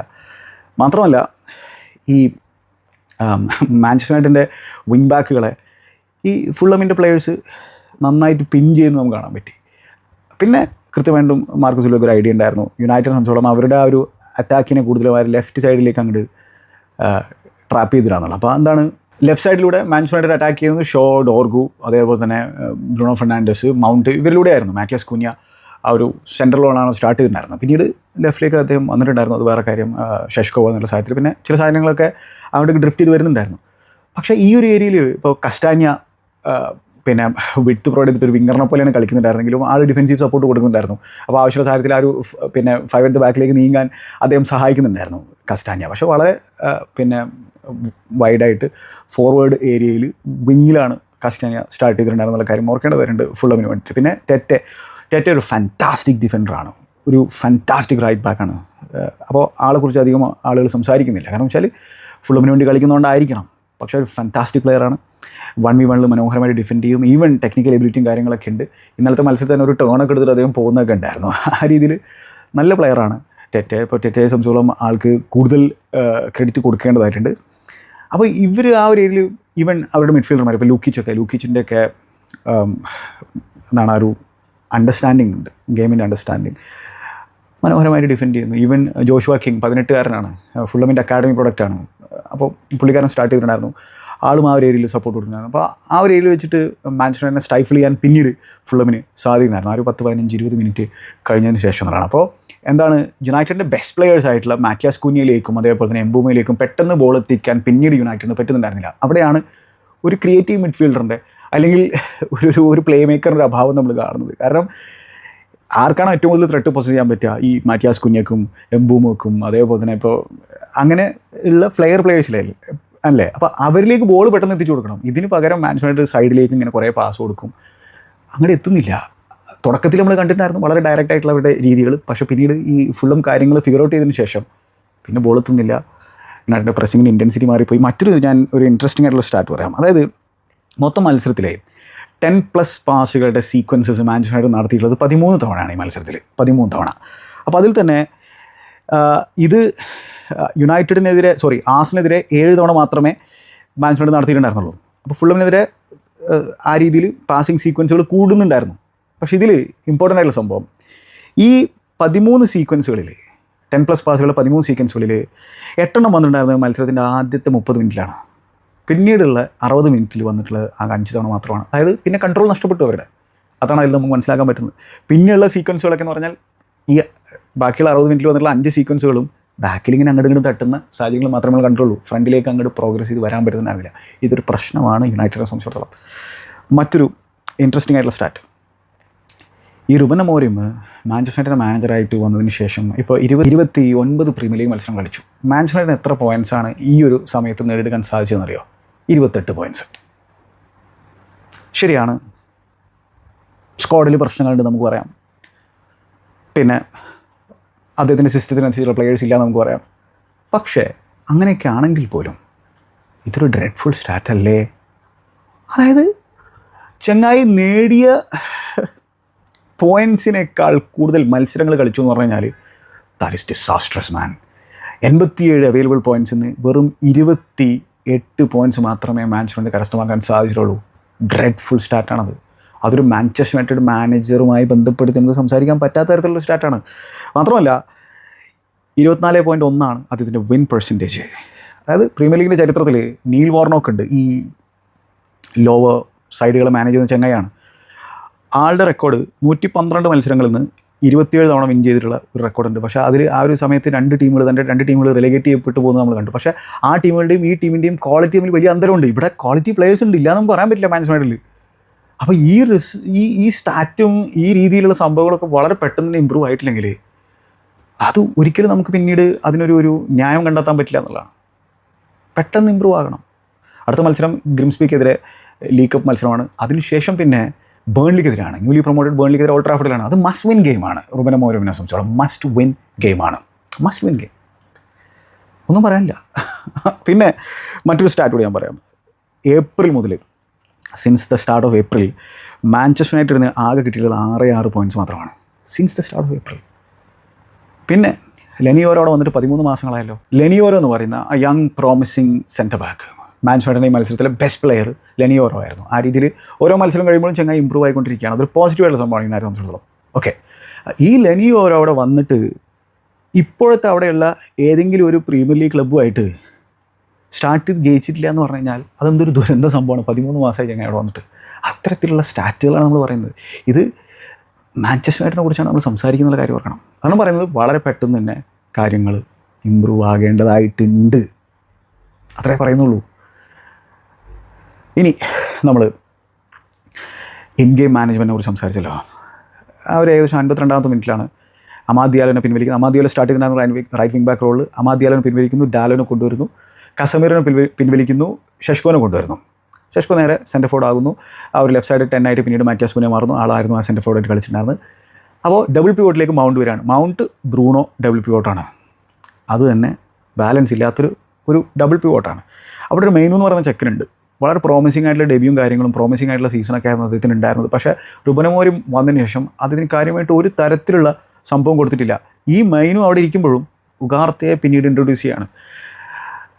മാത്രമല്ല ഈ മാഞ്ചസ്റ്റർ വിങ് ബാക്കുകളെ ഈ ഫുള്ളമിന്റെ പ്ലെയേഴ്സ് നന്നായിട്ട് പിൻ ചെയ്യുന്നത് നമുക്ക് കാണാൻ പറ്റി. പിന്നെ കൃത്യമായിട്ടും മാർക്കസ് സിൽവയ്ക്ക് ഒരു ഐഡിയ ഉണ്ടായിരുന്നു. യുണൈറ്റഡ് സംബന്ധിച്ചോളം അവരുടെ ആ ഒരു അറ്റാക്കിനെ കൂടുതലും അവർ ലെഫ്റ്റ് സൈഡിലേക്ക് അങ്ങോട്ട് ട്രാപ്പ് ചെയ്തിടാന്നുള്ളത്. അപ്പോൾ എന്താണ് ലെഫ്റ്റ് സൈഡിലൂടെ മാഞ്ചസ്റ്റർ യുണൈറ്റഡ് അറ്റാക്ക് ചെയ്യുന്നത് ഷോ ഡോർഗു അതേപോലെ തന്നെ ബ്രൂണോ ഫെർണാണ്ടസ് മൗണ്ട് ഇവരിലൂടെ ആയിരുന്നു മാറ്റിയസ് കുഞ്ഞ ആ ഒരു സെൻട്രലോണാണ് സ്റ്റാർട്ട് ചെയ്തിട്ടുണ്ടായിരുന്നത്. പിന്നീട് ലെഫ്റ്റിലേക്ക് അദ്ദേഹം വന്നിട്ടുണ്ടായിരുന്നു. അത് വേറെ കാര്യം. ഷെഷ്കോ എന്നുള്ള സാഹചര്യത്തിൽ. പിന്നെ ചില സാധനങ്ങളൊക്കെ അങ്ങോട്ട് ഡ്രിഫ്റ്റ് ചെയ്ത് വരുന്നുണ്ടായിരുന്നു. പക്ഷേ ഈ ഒരു ഏരിയയിൽ ഇപ്പോൾ കസ്റ്റാന്യ പിന്നെ വിട്ട് പ്രൊവൈഡ് ചെയ്തിട്ട് ഒരു വിങ്ങറിനെ പോലെയാണ് കളിക്കുന്നുണ്ടായിരുന്നെങ്കിലും ആൾ ഡിഫൻസീവ് സപ്പോർട്ട് കൊടുക്കുന്നുണ്ടായിരുന്നു. അപ്പോൾ ആവശ്യമുള്ള സാഹചര്യത്തിൽ ആ ഒരു പിന്നെ ഫൈവ് എട്ട് ബാക്കിലേക്ക് നീങ്ങാൻ അദ്ദേഹം സഹായിക്കുന്നുണ്ടായിരുന്നു കസ്റ്റാനിയ. പക്ഷേ വളരെ പിന്നെ വൈഡായിട്ട് ഫോർവേഡ് ഏരിയയിൽ വിങ്ങിലാണ് കസ്റ്റാന്യ സ്റ്റാർട്ട് ചെയ്തിട്ടുണ്ടായിരുന്നുള്ള കാര്യം ഓർക്കേണ്ടതായിട്ടുണ്ട് ഫുള്ളമിന് വേണ്ടിയിട്ട് പിന്നെ ടെറ്റെ ടെറ്റെ ഒരു ഫാന്റാസ്റ്റിക് ഡിഫൻഡറാണ് ഒരു ഫാന്റാസ്റ്റിക് റൈറ്റ് ബാക്കാണ് അപ്പോൾ ആളെക്കുറിച്ച് അധികം ആളുകൾ സംസാരിക്കുന്നില്ല. കാരണം വെച്ചാൽ ഫുള്ളമിന് വേണ്ടി കളിക്കുന്നതുകൊണ്ടായിരിക്കണം പക്ഷേ ഒരു ഫാന്റാസ്റ്റിക് പ്ലെയറാണ് വൺ വി വണ്ണിൽ മനോഹരമായിട്ട് ഡിഫെൻഡ് ചെയ്യും. ഈവൻ ടെക്നിക്കൽ എബിലിറ്റിയും കാര്യങ്ങളൊക്കെ ഉണ്ട്. ഇന്നലത്തെ മത്സരത്തിൽ തന്നെ ഒരു ടേണൊക്കെ എടുത്തിട്ട് അദ്ദേഹം പോകുന്നതൊക്കെ ഉണ്ടായിരുന്നു. ആ രീതിയിൽ നല്ല പ്ലെയറാണ് ടെറ്റെ ഇപ്പോൾ ടെറ്റയെ സംബന്ധിച്ചോളം ആൾക്ക് കൂടുതൽ ക്രെഡിറ്റ് കൊടുക്കേണ്ടതായിട്ടുണ്ട്. അപ്പോൾ ഇവർ ആ ഒരു ഏരിയയിൽ ഈവൻ അവരുടെ മിഡ്ഫീൽഡർമാർ ഇപ്പോൾ ലൂക്കിച്ചൊക്കെ ലൂക്കിച്ചിന്റെ ഒക്കെ എന്താണ് ആ ഒരു അണ്ടർസ്റ്റാൻഡിങ് ഉണ്ട് ഗെയിമിന്റെ അണ്ടർസ്റ്റാൻഡിങ് മനോഹരമായിട്ട് ഡിഫെൻഡ് ചെയ്യുന്നു. ഈവൻ ജോഷുവ കിങ് പതിനെട്ടുകാരനാണ് ഫുള്ളമിന്റെ അക്കാഡമി പ്രൊഡക്റ്റാണ് അപ്പോൾ പുള്ളിക്കാരൻ സ്റ്റാർട്ട് ചെയ്തിട്ടുണ്ടായിരുന്നു. ആളും ആ ഒരു ഏരിയയിൽ സപ്പോർട്ട് കൊടുക്കുന്നുണ്ടായിരുന്നു. അപ്പോൾ ആ ഒരു ഏരിയയിൽ വെച്ചിട്ട് മാൻച്ചസ്റ്ററിനെ സ്റ്റൈഫിൾ ചെയ്യാൻ പിന്നീട് ഫുള്ളമിന് സാധിക്കുന്നതായിരുന്നു ആ ഒരു പത്ത് പതിനഞ്ച് ഇരുപത് മിനിറ്റ് കഴിഞ്ഞതിന് ശേഷം എന്നുള്ളതാണ് അപ്പോൾ എന്താണ് യുണൈറ്റഡിന്റെ ബെസ്റ്റ് പ്ലെയേഴ്സ് ആയിട്ടുള്ള മാക്യാസ് കുഞ്ഞിയിലേക്കും അതേപോലെ തന്നെ എംബൂമയിലേക്കും പെട്ടെന്ന് ബോൾ എത്തിക്കാൻ പിന്നീട് യുണൈറ്റഡിന് പറ്റുന്നുണ്ടായിരുന്നില്ല. അവിടെയാണ് ഒരു ക്രിയേറ്റീവ് മിഡ്ഫീൽഡറിന്റെ അല്ലെങ്കിൽ ഒരു ഒരു- പ്ലേ മേക്കറിന്റെ അഭാവം നമ്മൾ കാണുന്നത്. കാരണം ആർക്കാണ് ഏറ്റവും കൂടുതൽ ത്രെട്ട് പൊസസ് ചെയ്യാൻ പറ്റുക? ഈ മാറ്റിയാസ് കുഞ്ഞക്കും എംബൂമക്കും അതേപോലെ തന്നെ ഇപ്പോൾ അങ്ങനെ ഉള്ള ഫ്ലെയർ പ്ലേയേഴ്സിലെ അല്ലേ? അപ്പോൾ അവരിലേക്ക് ബോൾ പെട്ടെന്ന് എത്തിച്ചു കൊടുക്കണം. ഇതിന് പകരം മാൻസ്മായിട്ട് സൈഡിലേക്ക് ഇങ്ങനെ കുറേ പാസ് കൊടുക്കും. അങ്ങനെ എത്തുന്നില്ല. തുടക്കത്തിൽ നമ്മൾ കണ്ടിട്ടുണ്ടായിരുന്നു വളരെ ഡയറക്റ്റ് ആയിട്ടുള്ള അവരുടെ രീതികൾ. പക്ഷേ പിന്നീട് ഈ ഫുള്ളും കാര്യങ്ങൾ ഫിഗർ ഔട്ട് ചെയ്തതിന് ശേഷം പിന്നെ ബോൾ എത്തുന്നില്ല. യുണൈറ്റഡ് പ്രസ്സിങ്ങിന്റെ ഇന്റൻസിറ്റി മാറിപ്പോയി. മറ്റൊരു ഞാൻ ഒരു ഇൻട്രസ്റ്റിംഗ് ആയിട്ടുള്ള സ്റ്റാർട്ട് പറയാം. അതായത് മൊത്തം മത്സരത്തിലെ ടെൻ പ്ലസ് പാസുകളുടെ സീക്വൻസസ് മാഞ്ചസ്റ്റർ നടത്തിയിട്ടുള്ളത് പതിമൂന്ന് തവണയാണ് ഈ മത്സരത്തിൽ. പതിമൂന്ന് തവണ. അപ്പോൾ അതിൽ തന്നെ ഇത് യുണൈറ്റഡിനെതിരെ സോറി ആസിനെതിരെ ഏഴ് തവണ മാത്രമേ മാനേജ്മെന്റ് നടത്തിയിട്ടുണ്ടായിരുന്നുള്ളൂ. അപ്പോൾ ഫുള്ളമിനെതിരെ ആ രീതിയിൽ പാസിംഗ് സീക്വൻസുകൾ കൂടുന്നുണ്ടായിരുന്നു. പക്ഷേ ഇതിൽ ഇമ്പോർട്ടന്റ് ആയിട്ടുള്ള സംഭവം. ഈ പതിമൂന്ന് സീക്വൻസുകളിൽ ടെൻ പ്ലസ് പാസുകളിൽ പതിമൂന്ന് സീക്വൻസുകളിൽ എട്ടെണ്ണം വന്നിട്ടുണ്ടായിരുന്നത് മത്സരത്തിന്റെ ആദ്യത്തെ മുപ്പത് മിനിറ്റിലാണ്. പിന്നീടുള്ള അറുപത് മിനിറ്റിൽ വന്നിട്ടുള്ള ആ അഞ്ച് തവണ മാത്രമാണ്. അതായത് പിന്നെ കൺട്രോൾ നഷ്ടപ്പെട്ടു അവരുടെ. അതാണ് അതിൽ നമുക്ക് മനസ്സിലാക്കാൻ പറ്റുന്നത്. പിന്നെയുള്ള സീക്വൻസുകളൊക്കെ എന്ന് പറഞ്ഞാൽ ഈ ബാക്കിയുള്ള അറുപത് മിനിറ്റിൽ വന്നിട്ടുള്ള അഞ്ച് സീക്വൻസുകളും ബാക്കിൽ ഇങ്ങനെ അങ്ങോട്ട് ഇങ്ങോട്ട് തട്ടുന്ന സാഹചര്യങ്ങൾ മാത്രമേ നമ്മൾ കണ്ടുള്ളൂ. ഫ്രണ്ടിലേക്ക് അങ്ങോട്ട് പ്രോഗ്രസ് ചെയ്ത് വരാൻ പറ്റുന്നുണ്ടാവില്ല ഇതൊരു പ്രശ്നമാണ് യുണൈറ്റഡിനെ സംബന്ധിച്ചിടത്തോളം. മറ്റൊരു ഇൻട്രസ്റ്റിംഗ് ആയിട്ടുള്ള സ്റ്റാറ്റ് ഈ റുബൻ അമോറിയം മാഞ്ചസ്റ്റർ യുണൈറ്റഡ് മാനേജറായിട്ട് വന്നതിന് ശേഷം ഇപ്പോൾ ഇരുപത് ഇരുപത്തി ഒൻപത് പ്രീമിയർ ലീഗ് മത്സരം കളിച്ചു. മാഞ്ചസ്റ്റർ യുണൈറ്റഡിന് എത്ര പോയിൻസാണ് ഈ ഒരു സമയത്ത് നേടിയെടുക്കാൻ സാധിച്ചതെന്നറിയോ? ഇരുപത്തെട്ട് പോയിന്റ്സ് ശരിയാണ്. സ്ക്വാഡിൽ പ്രശ്നങ്ങളുണ്ട് നമുക്ക് പറയാം. പിന്നെ അദ്ദേഹത്തിന്റെ സിസ്റ്റത്തിനനുസരിച്ചുള്ള പ്ലെയേഴ്സ് ഇല്ല നമുക്ക് പറയാം. പക്ഷേ അങ്ങനെയൊക്കെ ആണെങ്കിൽ പോലും ഇതൊരു ഡ്രെഡ്ഫുൾ സ്റ്റാറ്റല്ലേ അതായത് ചങ്ങായി നേടിയ പോയിൻസിനേക്കാൾ കൂടുതൽ മത്സരങ്ങൾ കളിച്ചു എന്ന് പറഞ്ഞു കഴിഞ്ഞാൽ ദാറ്റ് ഇസ് ഡിസാസ്ട്രസ് മാൻ എൺപത്തിയേഴ് അവൈലബിൾ നിന്ന് വെറും ഇരുപത്തി എട്ട് പോയിന്റ്സ് മാത്രമേ മാനേജ്മെന്റ് കരസ്ഥമാക്കാൻ സാധിച്ചിട്ടുള്ളൂ. ഡ്രെഡ്ഫുൾ സ്റ്റാറ്റാണത് അതൊരു മാഞ്ചസ്റ്റർ യുണൈറ്റഡ് മാനേജറുമായി ബന്ധപ്പെടുത്തി നമുക്ക് സംസാരിക്കാൻ പറ്റാത്ത തരത്തിലുള്ള സ്റ്റാർട്ടാണ് മാത്രമല്ല ഇരുപത്തിനാല് പോയിന്റ് ഒന്നാണ് അദ്ദേഹത്തിന്റെ വിൻ പെർസെന്റേജ് അതായത് പ്രീമിയർ ലീഗിന്റെ ചരിത്രത്തിൽ നീൽ വാർണോക്ക് ഉണ്ട്. ഈ ലോവർ സൈഡുകളെ മാനേജ് ചെയ്യുന്ന ചെങ്ങായാണ് ആളുടെ റെക്കോർഡ് നൂറ്റി പന്ത്രണ്ട് മത്സരങ്ങളിൽ നിന്ന് ഇരുപത്തിയേഴ് തവണ വിൻ ചെയ്തിട്ടുള്ള ഒരു റെക്കോർഡുണ്ട് പക്ഷേ അതിൽ ആ ഒരു സമയത്ത് രണ്ട് ടീമുകൾ തന്നെ രണ്ട് ടീമുകൾ റിലേഗേറ്റ് ചെയ്യപ്പെട്ടു പോകുന്നത് നമ്മൾ കണ്ടു. പക്ഷേ ആ ടീമുകളുടെയും ഈ ടീമിന്റെയും ക്വാളിറ്റി തമ്മിൽ വലിയ അന്തരമുണ്ട്. ഇവിടെ ക്വാളിറ്റി പ്ലേയേഴ്സ് ഉണ്ട്. ഇല്ലാന്നും പറയാൻ പറ്റില്ല മാനേജ്മെന്റിൽ അപ്പോൾ ഈ റിസ് ഈ ഈ സ്റ്റാറ്റും ഈ രീതിയിലുള്ള സംഭവങ്ങളൊക്കെ വളരെ പെട്ടെന്ന് ഇമ്പ്രൂവ് ആയിട്ടില്ലെങ്കിൽ അത് ഒരിക്കലും നമുക്ക് പിന്നീട് അതിനൊരു ഒരു ന്യായം കണ്ടെത്താൻ പറ്റില്ല എന്നുള്ളതാണ്. പെട്ടെന്ന് ഇമ്പ്രൂവ് ആകണം. അടുത്ത മത്സരം ഗ്രിംസ്ബിക്കെതിരെ ലീഗ് കപ്പ് മത്സരമാണ്. അതിനുശേഷം പിന്നെ ബേൺലിക്കെതിരാണ്. ന്യൂലി പ്രൊമോട്ടഡ് ബേൺലിക്കെതിരെ ഓൾട്രാഫോർഡിലാണ് അത് മസ്റ്റ് വിൻ ഗെയിമാണ് റുബൻ മോരോവിനെ സംബന്ധിച്ചോളം മസ്റ്റ് വിൻ ഗെയിമാണ് മസ്റ്റ് വിൻ ഗെയിം ഒന്നും പറയാനില്ല. പിന്നെ മറ്റൊരു സ്റ്റാർട്ട് കൂടി ഞാൻ പറയാം. ഏപ്രിൽ മുതൽ since the start of April Manchester യുണൈറ്റഡിന് ആകെ കിട്ടിയിട്ടുള്ളത് ആറ് ആറ് പോയിന്റ്സ് മാത്രമാണ്. Since the start of April പിന്നെ ലെനിയോരോടെ വന്നിട്ട് പതിമൂന്ന് മാസങ്ങളായല്ലോ. ലെനിയോരോ എന്ന് പറയുന്ന യങ് പ്രോമിസിങ് സെന്റർ ബാക്ക് മാൻസ്ഫാഡിന്റെ ഈ മത്സരത്തിലെ ബെസ്റ്റ് പ്ലെയർ ലെനിയോറോ ആയിരുന്നു. ആ രീതിയിൽ ഓരോ മത്സരം കഴിയുമ്പോഴും ചങ്ങായി ഇമ്പ്രൂവ് ആയിക്കൊണ്ടിരിക്കുകയാണ്. അതൊരു പോസിറ്റീവായിട്ടുള്ള സംഭവമാണ് യുണൈറ്റഡ് സംബന്ധിച്ചിടത്തോളം. ഓക്കെ ഈ ലെനിയോറോ അവിടെ വന്നിട്ട് ഇപ്പോഴത്തെ അവിടെയുള്ള ഏതെങ്കിലും ഒരു പ്രീമിയർ ലീഗ് ക്ലബ്ബുമായിട്ട് സ്റ്റാർട്ട് ചെയ്ത് ജയിച്ചിട്ടില്ല എന്ന് പറഞ്ഞു കഴിഞ്ഞാൽ അതെന്തൊരു ദുരന്ത സംഭവമാണ്. പതിമൂന്ന് മാസമായി ചങ്ങായി അവിടെ വന്നിട്ട്. അത്തരത്തിലുള്ള സ്റ്റാറ്റുകളാണ് നമ്മൾ പറയുന്നത്. ഇത് മാഞ്ചസ്റ്റർ കുറിച്ചാണ് നമ്മൾ സംസാരിക്കുന്ന കാര്യം ഓർക്കണം. അതാണ് പറയുന്നത് വളരെ പെട്ടെന്ന് തന്നെ കാര്യങ്ങൾ ഇമ്പ്രൂവ് ആകേണ്ടതായിട്ടുണ്ട്. അത്രേ പറയുന്നുള്ളൂ. ഇനി നമ്മൾ ഇൻ ഗെയിം മാനേജ്മെന്റിനെ കുറിച്ച് സംസാരിച്ചല്ലോ. അവർ ഏകദേശം അൻപത്തിരണ്ടാമത്തെ മിനിറ്റിലാണ് അമാദ്യാലോനെ പിൻവലിക്കുന്നത്. അമാദ്യാലോ സ്റ്റാർട്ട് ചെയ്യുന്ന റൈറ്റ് വിംഗ് ബാക്ക് റോൾ അമാദ്യാലോനെ പിൻവലിക്കുന്നു ഡാലോനെ കൊണ്ടുവരുന്നു കസമീറിനെ പിൻവ പിൻവലിക്കുന്നു ഷഷ്കോനെ കൊണ്ടുവരുന്നു. ഷഷ്കോ നേരെ സെന്റർ ഫോർഡ് ആകുന്നു. ആ ഒരു ലെഫ്റ്റ് സൈഡ് ടെൻ ആയിട്ട് പിന്നീട് മാറ്റിയാസ് കുനെ മാറുന്നു. ആളായിരുന്നു ആ സെന്റർ ഫോർഡായിട്ട് കളിച്ചിട്ടുണ്ടായിരുന്നത്. അപ്പോൾ ഡബിൾ പിവോട്ടിലേക്ക് മൗണ്ട് വരികയാണ്. മൗണ്ട് ബ്രൂണോ ഡബിൾ പിവോട്ടാണ് അത് തന്നെ ബാലൻസ് ഇല്ലാത്തൊരു ഒരു ഡബിൾ പിവോട്ടാണ് അവിടെ ഒരു മെയിനു എന്ന് പറയുന്ന ചെക്കനുണ്ട്. വളരെ പ്രോമിസിംഗ് ആയിട്ടുള്ള ഡെബ്യൂം കാര്യങ്ങളും പ്രോമിസിംഗ് ആയിട്ടുള്ള സീസണൊക്കെ ആയിരുന്നു അദ്ദേഹത്തിന് ഉണ്ടായിരുന്നത്. പക്ഷേ റുബനമോരും വന്നതിന് ശേഷം അതിന് കാര്യമായിട്ട് ഒരു തരത്തിലുള്ള സംഭവം കൊടുത്തിട്ടില്ല. ഈ മൈനും അവിടെ ഇരിക്കുമ്പോഴും ഉഗാർത്തയെ പിന്നീട് ഇൻട്രൊഡ്യൂസ് ചെയ്യാണ്.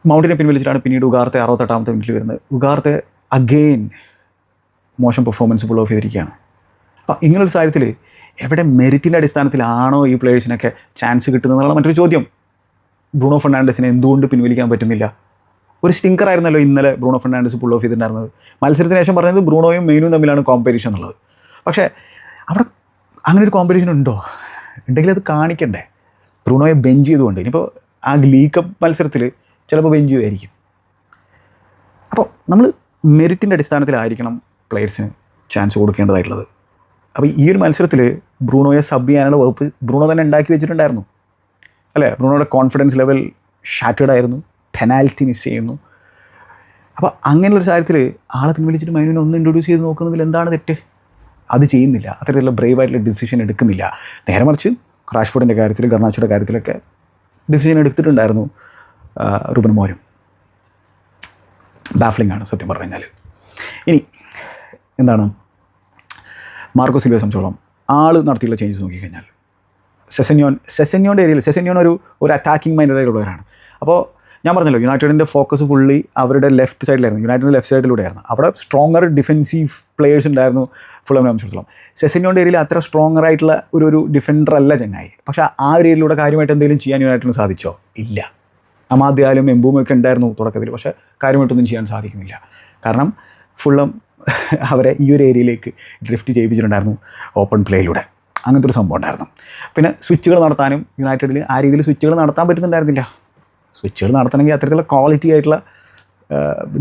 മൗണ്ടിനെ പിൻവലിച്ചിട്ടാണ് പിന്നീട് ഉഗാർത്തെ അറുപത്തെട്ടാമത്തെ മിനിറ്റിൽ വരുന്നത്. ഉഗാർത്തെ അഗെയിൻ മോശം പെർഫോമൻസ് പുൾ ഓഫ് ചെയ്തിരിക്കുകയാണ്. അപ്പോൾ ഇങ്ങനൊരു സാഹചര്യത്തിൽ എവിടെ മെറിറ്റിന്റെ അടിസ്ഥാനത്തിലാണോ ഈ പ്ലേയേഴ്സിനൊക്കെ ചാൻസ് കിട്ടുന്നത് എന്നുള്ള മറ്റൊരു ചോദ്യം. ബ്രൂണോ ഫെർണാണ്ടസിനെ എന്തുകൊണ്ട് പിൻവലിക്കാൻ പറ്റുന്നില്ല? ഒരു സ്റ്റിങ്കർ ആയിരുന്നല്ലോ ഇന്നലെ ബ്രൂണോ ഫെർണാണ്ടസ് പുൾ ഓഫ് ചെയ്തിട്ടുണ്ടായിരുന്നത്. മത്സരത്തിന് ശേഷം പറഞ്ഞത് ബ്രൂണോയും മെയിനും തമ്മിലാണ് കോമ്പറ്റീഷൻ എന്നുള്ളത് പക്ഷേ അവിടെ അങ്ങനെ ഒരു കോമ്പറ്റീഷൻ ഉണ്ടോ? ഉണ്ടെങ്കിൽ അത് കാണിക്കണ്ടേ? ബ്രൂണോയെ ബെഞ്ച് ചെയ്തുകൊണ്ട്. ഇനിയിപ്പോൾ ആ ലീഗ് കപ്പ് മത്സരത്തിൽ ചിലപ്പോൾ ബെഞ്ച് ചെയ്യുമായിരിക്കും. അപ്പോൾ നമ്മൾ മെറിറ്റിന്റെ അടിസ്ഥാനത്തിലായിരിക്കണം പ്ലെയേഴ്സിന് ചാൻസ് കൊടുക്കേണ്ടതായിട്ടുള്ളത്. അപ്പോൾ ഈ ഒരു മത്സരത്തിൽ ബ്രൂണോയെ സബ് ചെയ്യാനുള്ള വകുപ്പ് ബ്രൂണോ തന്നെ ഉണ്ടാക്കി വെച്ചിട്ടുണ്ടായിരുന്നു. അല്ലേ? ബ്രൂണോയുടെ കോൺഫിഡൻസ് ലെവൽ ഷാറ്റേഡ് ആയിരുന്നു. പെനാൽറ്റി മിസ് ചെയ്യുന്നു. അപ്പോൾ അങ്ങനെയുള്ള സാഹചര്യത്തിൽ ആളെ പിൻവലിച്ചിട്ട് മൈനുവിനെ ഒന്ന് ഇൻട്രൊഡ്യൂസ് ചെയ്ത് നോക്കുന്നതിൽ എന്താണ് തെറ്റ്? അത് ചെയ്യുന്നില്ല. അത്തരത്തിലുള്ള ബ്രേവായിട്ടുള്ള ഡിസിഷൻ എടുക്കുന്നില്ല. നേരെ മറിച്ച് റാഷ്ഫോർഡിന്റെ കാര്യത്തിൽ ഗർണാച്ചയുടെ കാര്യത്തിലൊക്കെ ഡിസിഷൻ എടുത്തിട്ടുണ്ടായിരുന്നു റുബൻ മോരും. ബാഫ്ലിംഗ് ആണ് സത്യം പറഞ്ഞു കഴിഞ്ഞാൽ ഇനി എന്താണ്? മാർക്കോ സിൽവയെ സംബന്ധിച്ചോളം ആൾ നടത്തിയുള്ള ചേഞ്ചസ് നോക്കിക്കഴിഞ്ഞാൽ സെസന്യോൻ സെസന്യോന്റെ ഏരിയയിൽ സെസന്യോൻ ഒരു ഒരു അറ്റാക്കിംഗ് മൈൻഡായിട്ടുള്ളവരാണ് അപ്പോൾ ഞാൻ പറഞ്ഞല്ലോ യുണൈറ്റഡിന്റെ ഫോക്കസ് ഫുള്ളി അവരുടെ ലെഫ്റ്റ് സൈഡിലായിരുന്നു യുണൈറ്റഡ് ലെഫ്റ്റ് സൈഡിലൂടെയായിരുന്നു അവിടെ സ്ട്രോങ്ങർ ഡിഫൻസീവ് പ്ലേയേഴ്സ് ഉണ്ടായിരുന്നു ഫുള്ളമിനെ സംബന്ധിച്ചിടത്തോളം സെസിനോന്റെ ഏരിയയിൽ അത്ര സ്ട്രോങ്ങർ ആയിട്ടുള്ള ഒരു ഒരു ഡിഫൻഡർ അല്ല ചങ്ങായി. പക്ഷേ ആ ഒരു ഏരിയയിലൂടെ കാര്യമായിട്ട് എന്തെങ്കിലും ചെയ്യാൻ യുണൈറ്റഡിന് സാധിച്ചോ? ഇല്ല. അമാദ്യാലും എംബുമൊക്കെ ഉണ്ടായിരുന്നു തുടക്കത്തിൽ പക്ഷേ കാര്യമായിട്ടൊന്നും ചെയ്യാൻ സാധിക്കുന്നില്ല. കാരണം ഫുള്ളം അവരെ ഈ ഒരു ഏരിയയിലേക്ക് ഡ്രിഫ്റ്റ് ചെയ്യിപ്പിച്ചിട്ടുണ്ടായിരുന്നു ഓപ്പൺ പ്ലേയിലൂടെ അങ്ങനത്തെ ഒരു സംഭവം ഉണ്ടായിരുന്നു. പിന്നെ സ്വിച്ചുകൾ നടത്താനും യുണൈറ്റഡിൽ ആ രീതിയിൽ സ്വിച്ചുകൾ നടത്താൻ പറ്റുന്നുണ്ടായിരുന്നില്ല. സ്വിച്ചുകൾ നടത്തണമെങ്കിൽ അത്തരത്തിലുള്ള ക്വാളിറ്റി ആയിട്ടുള്ള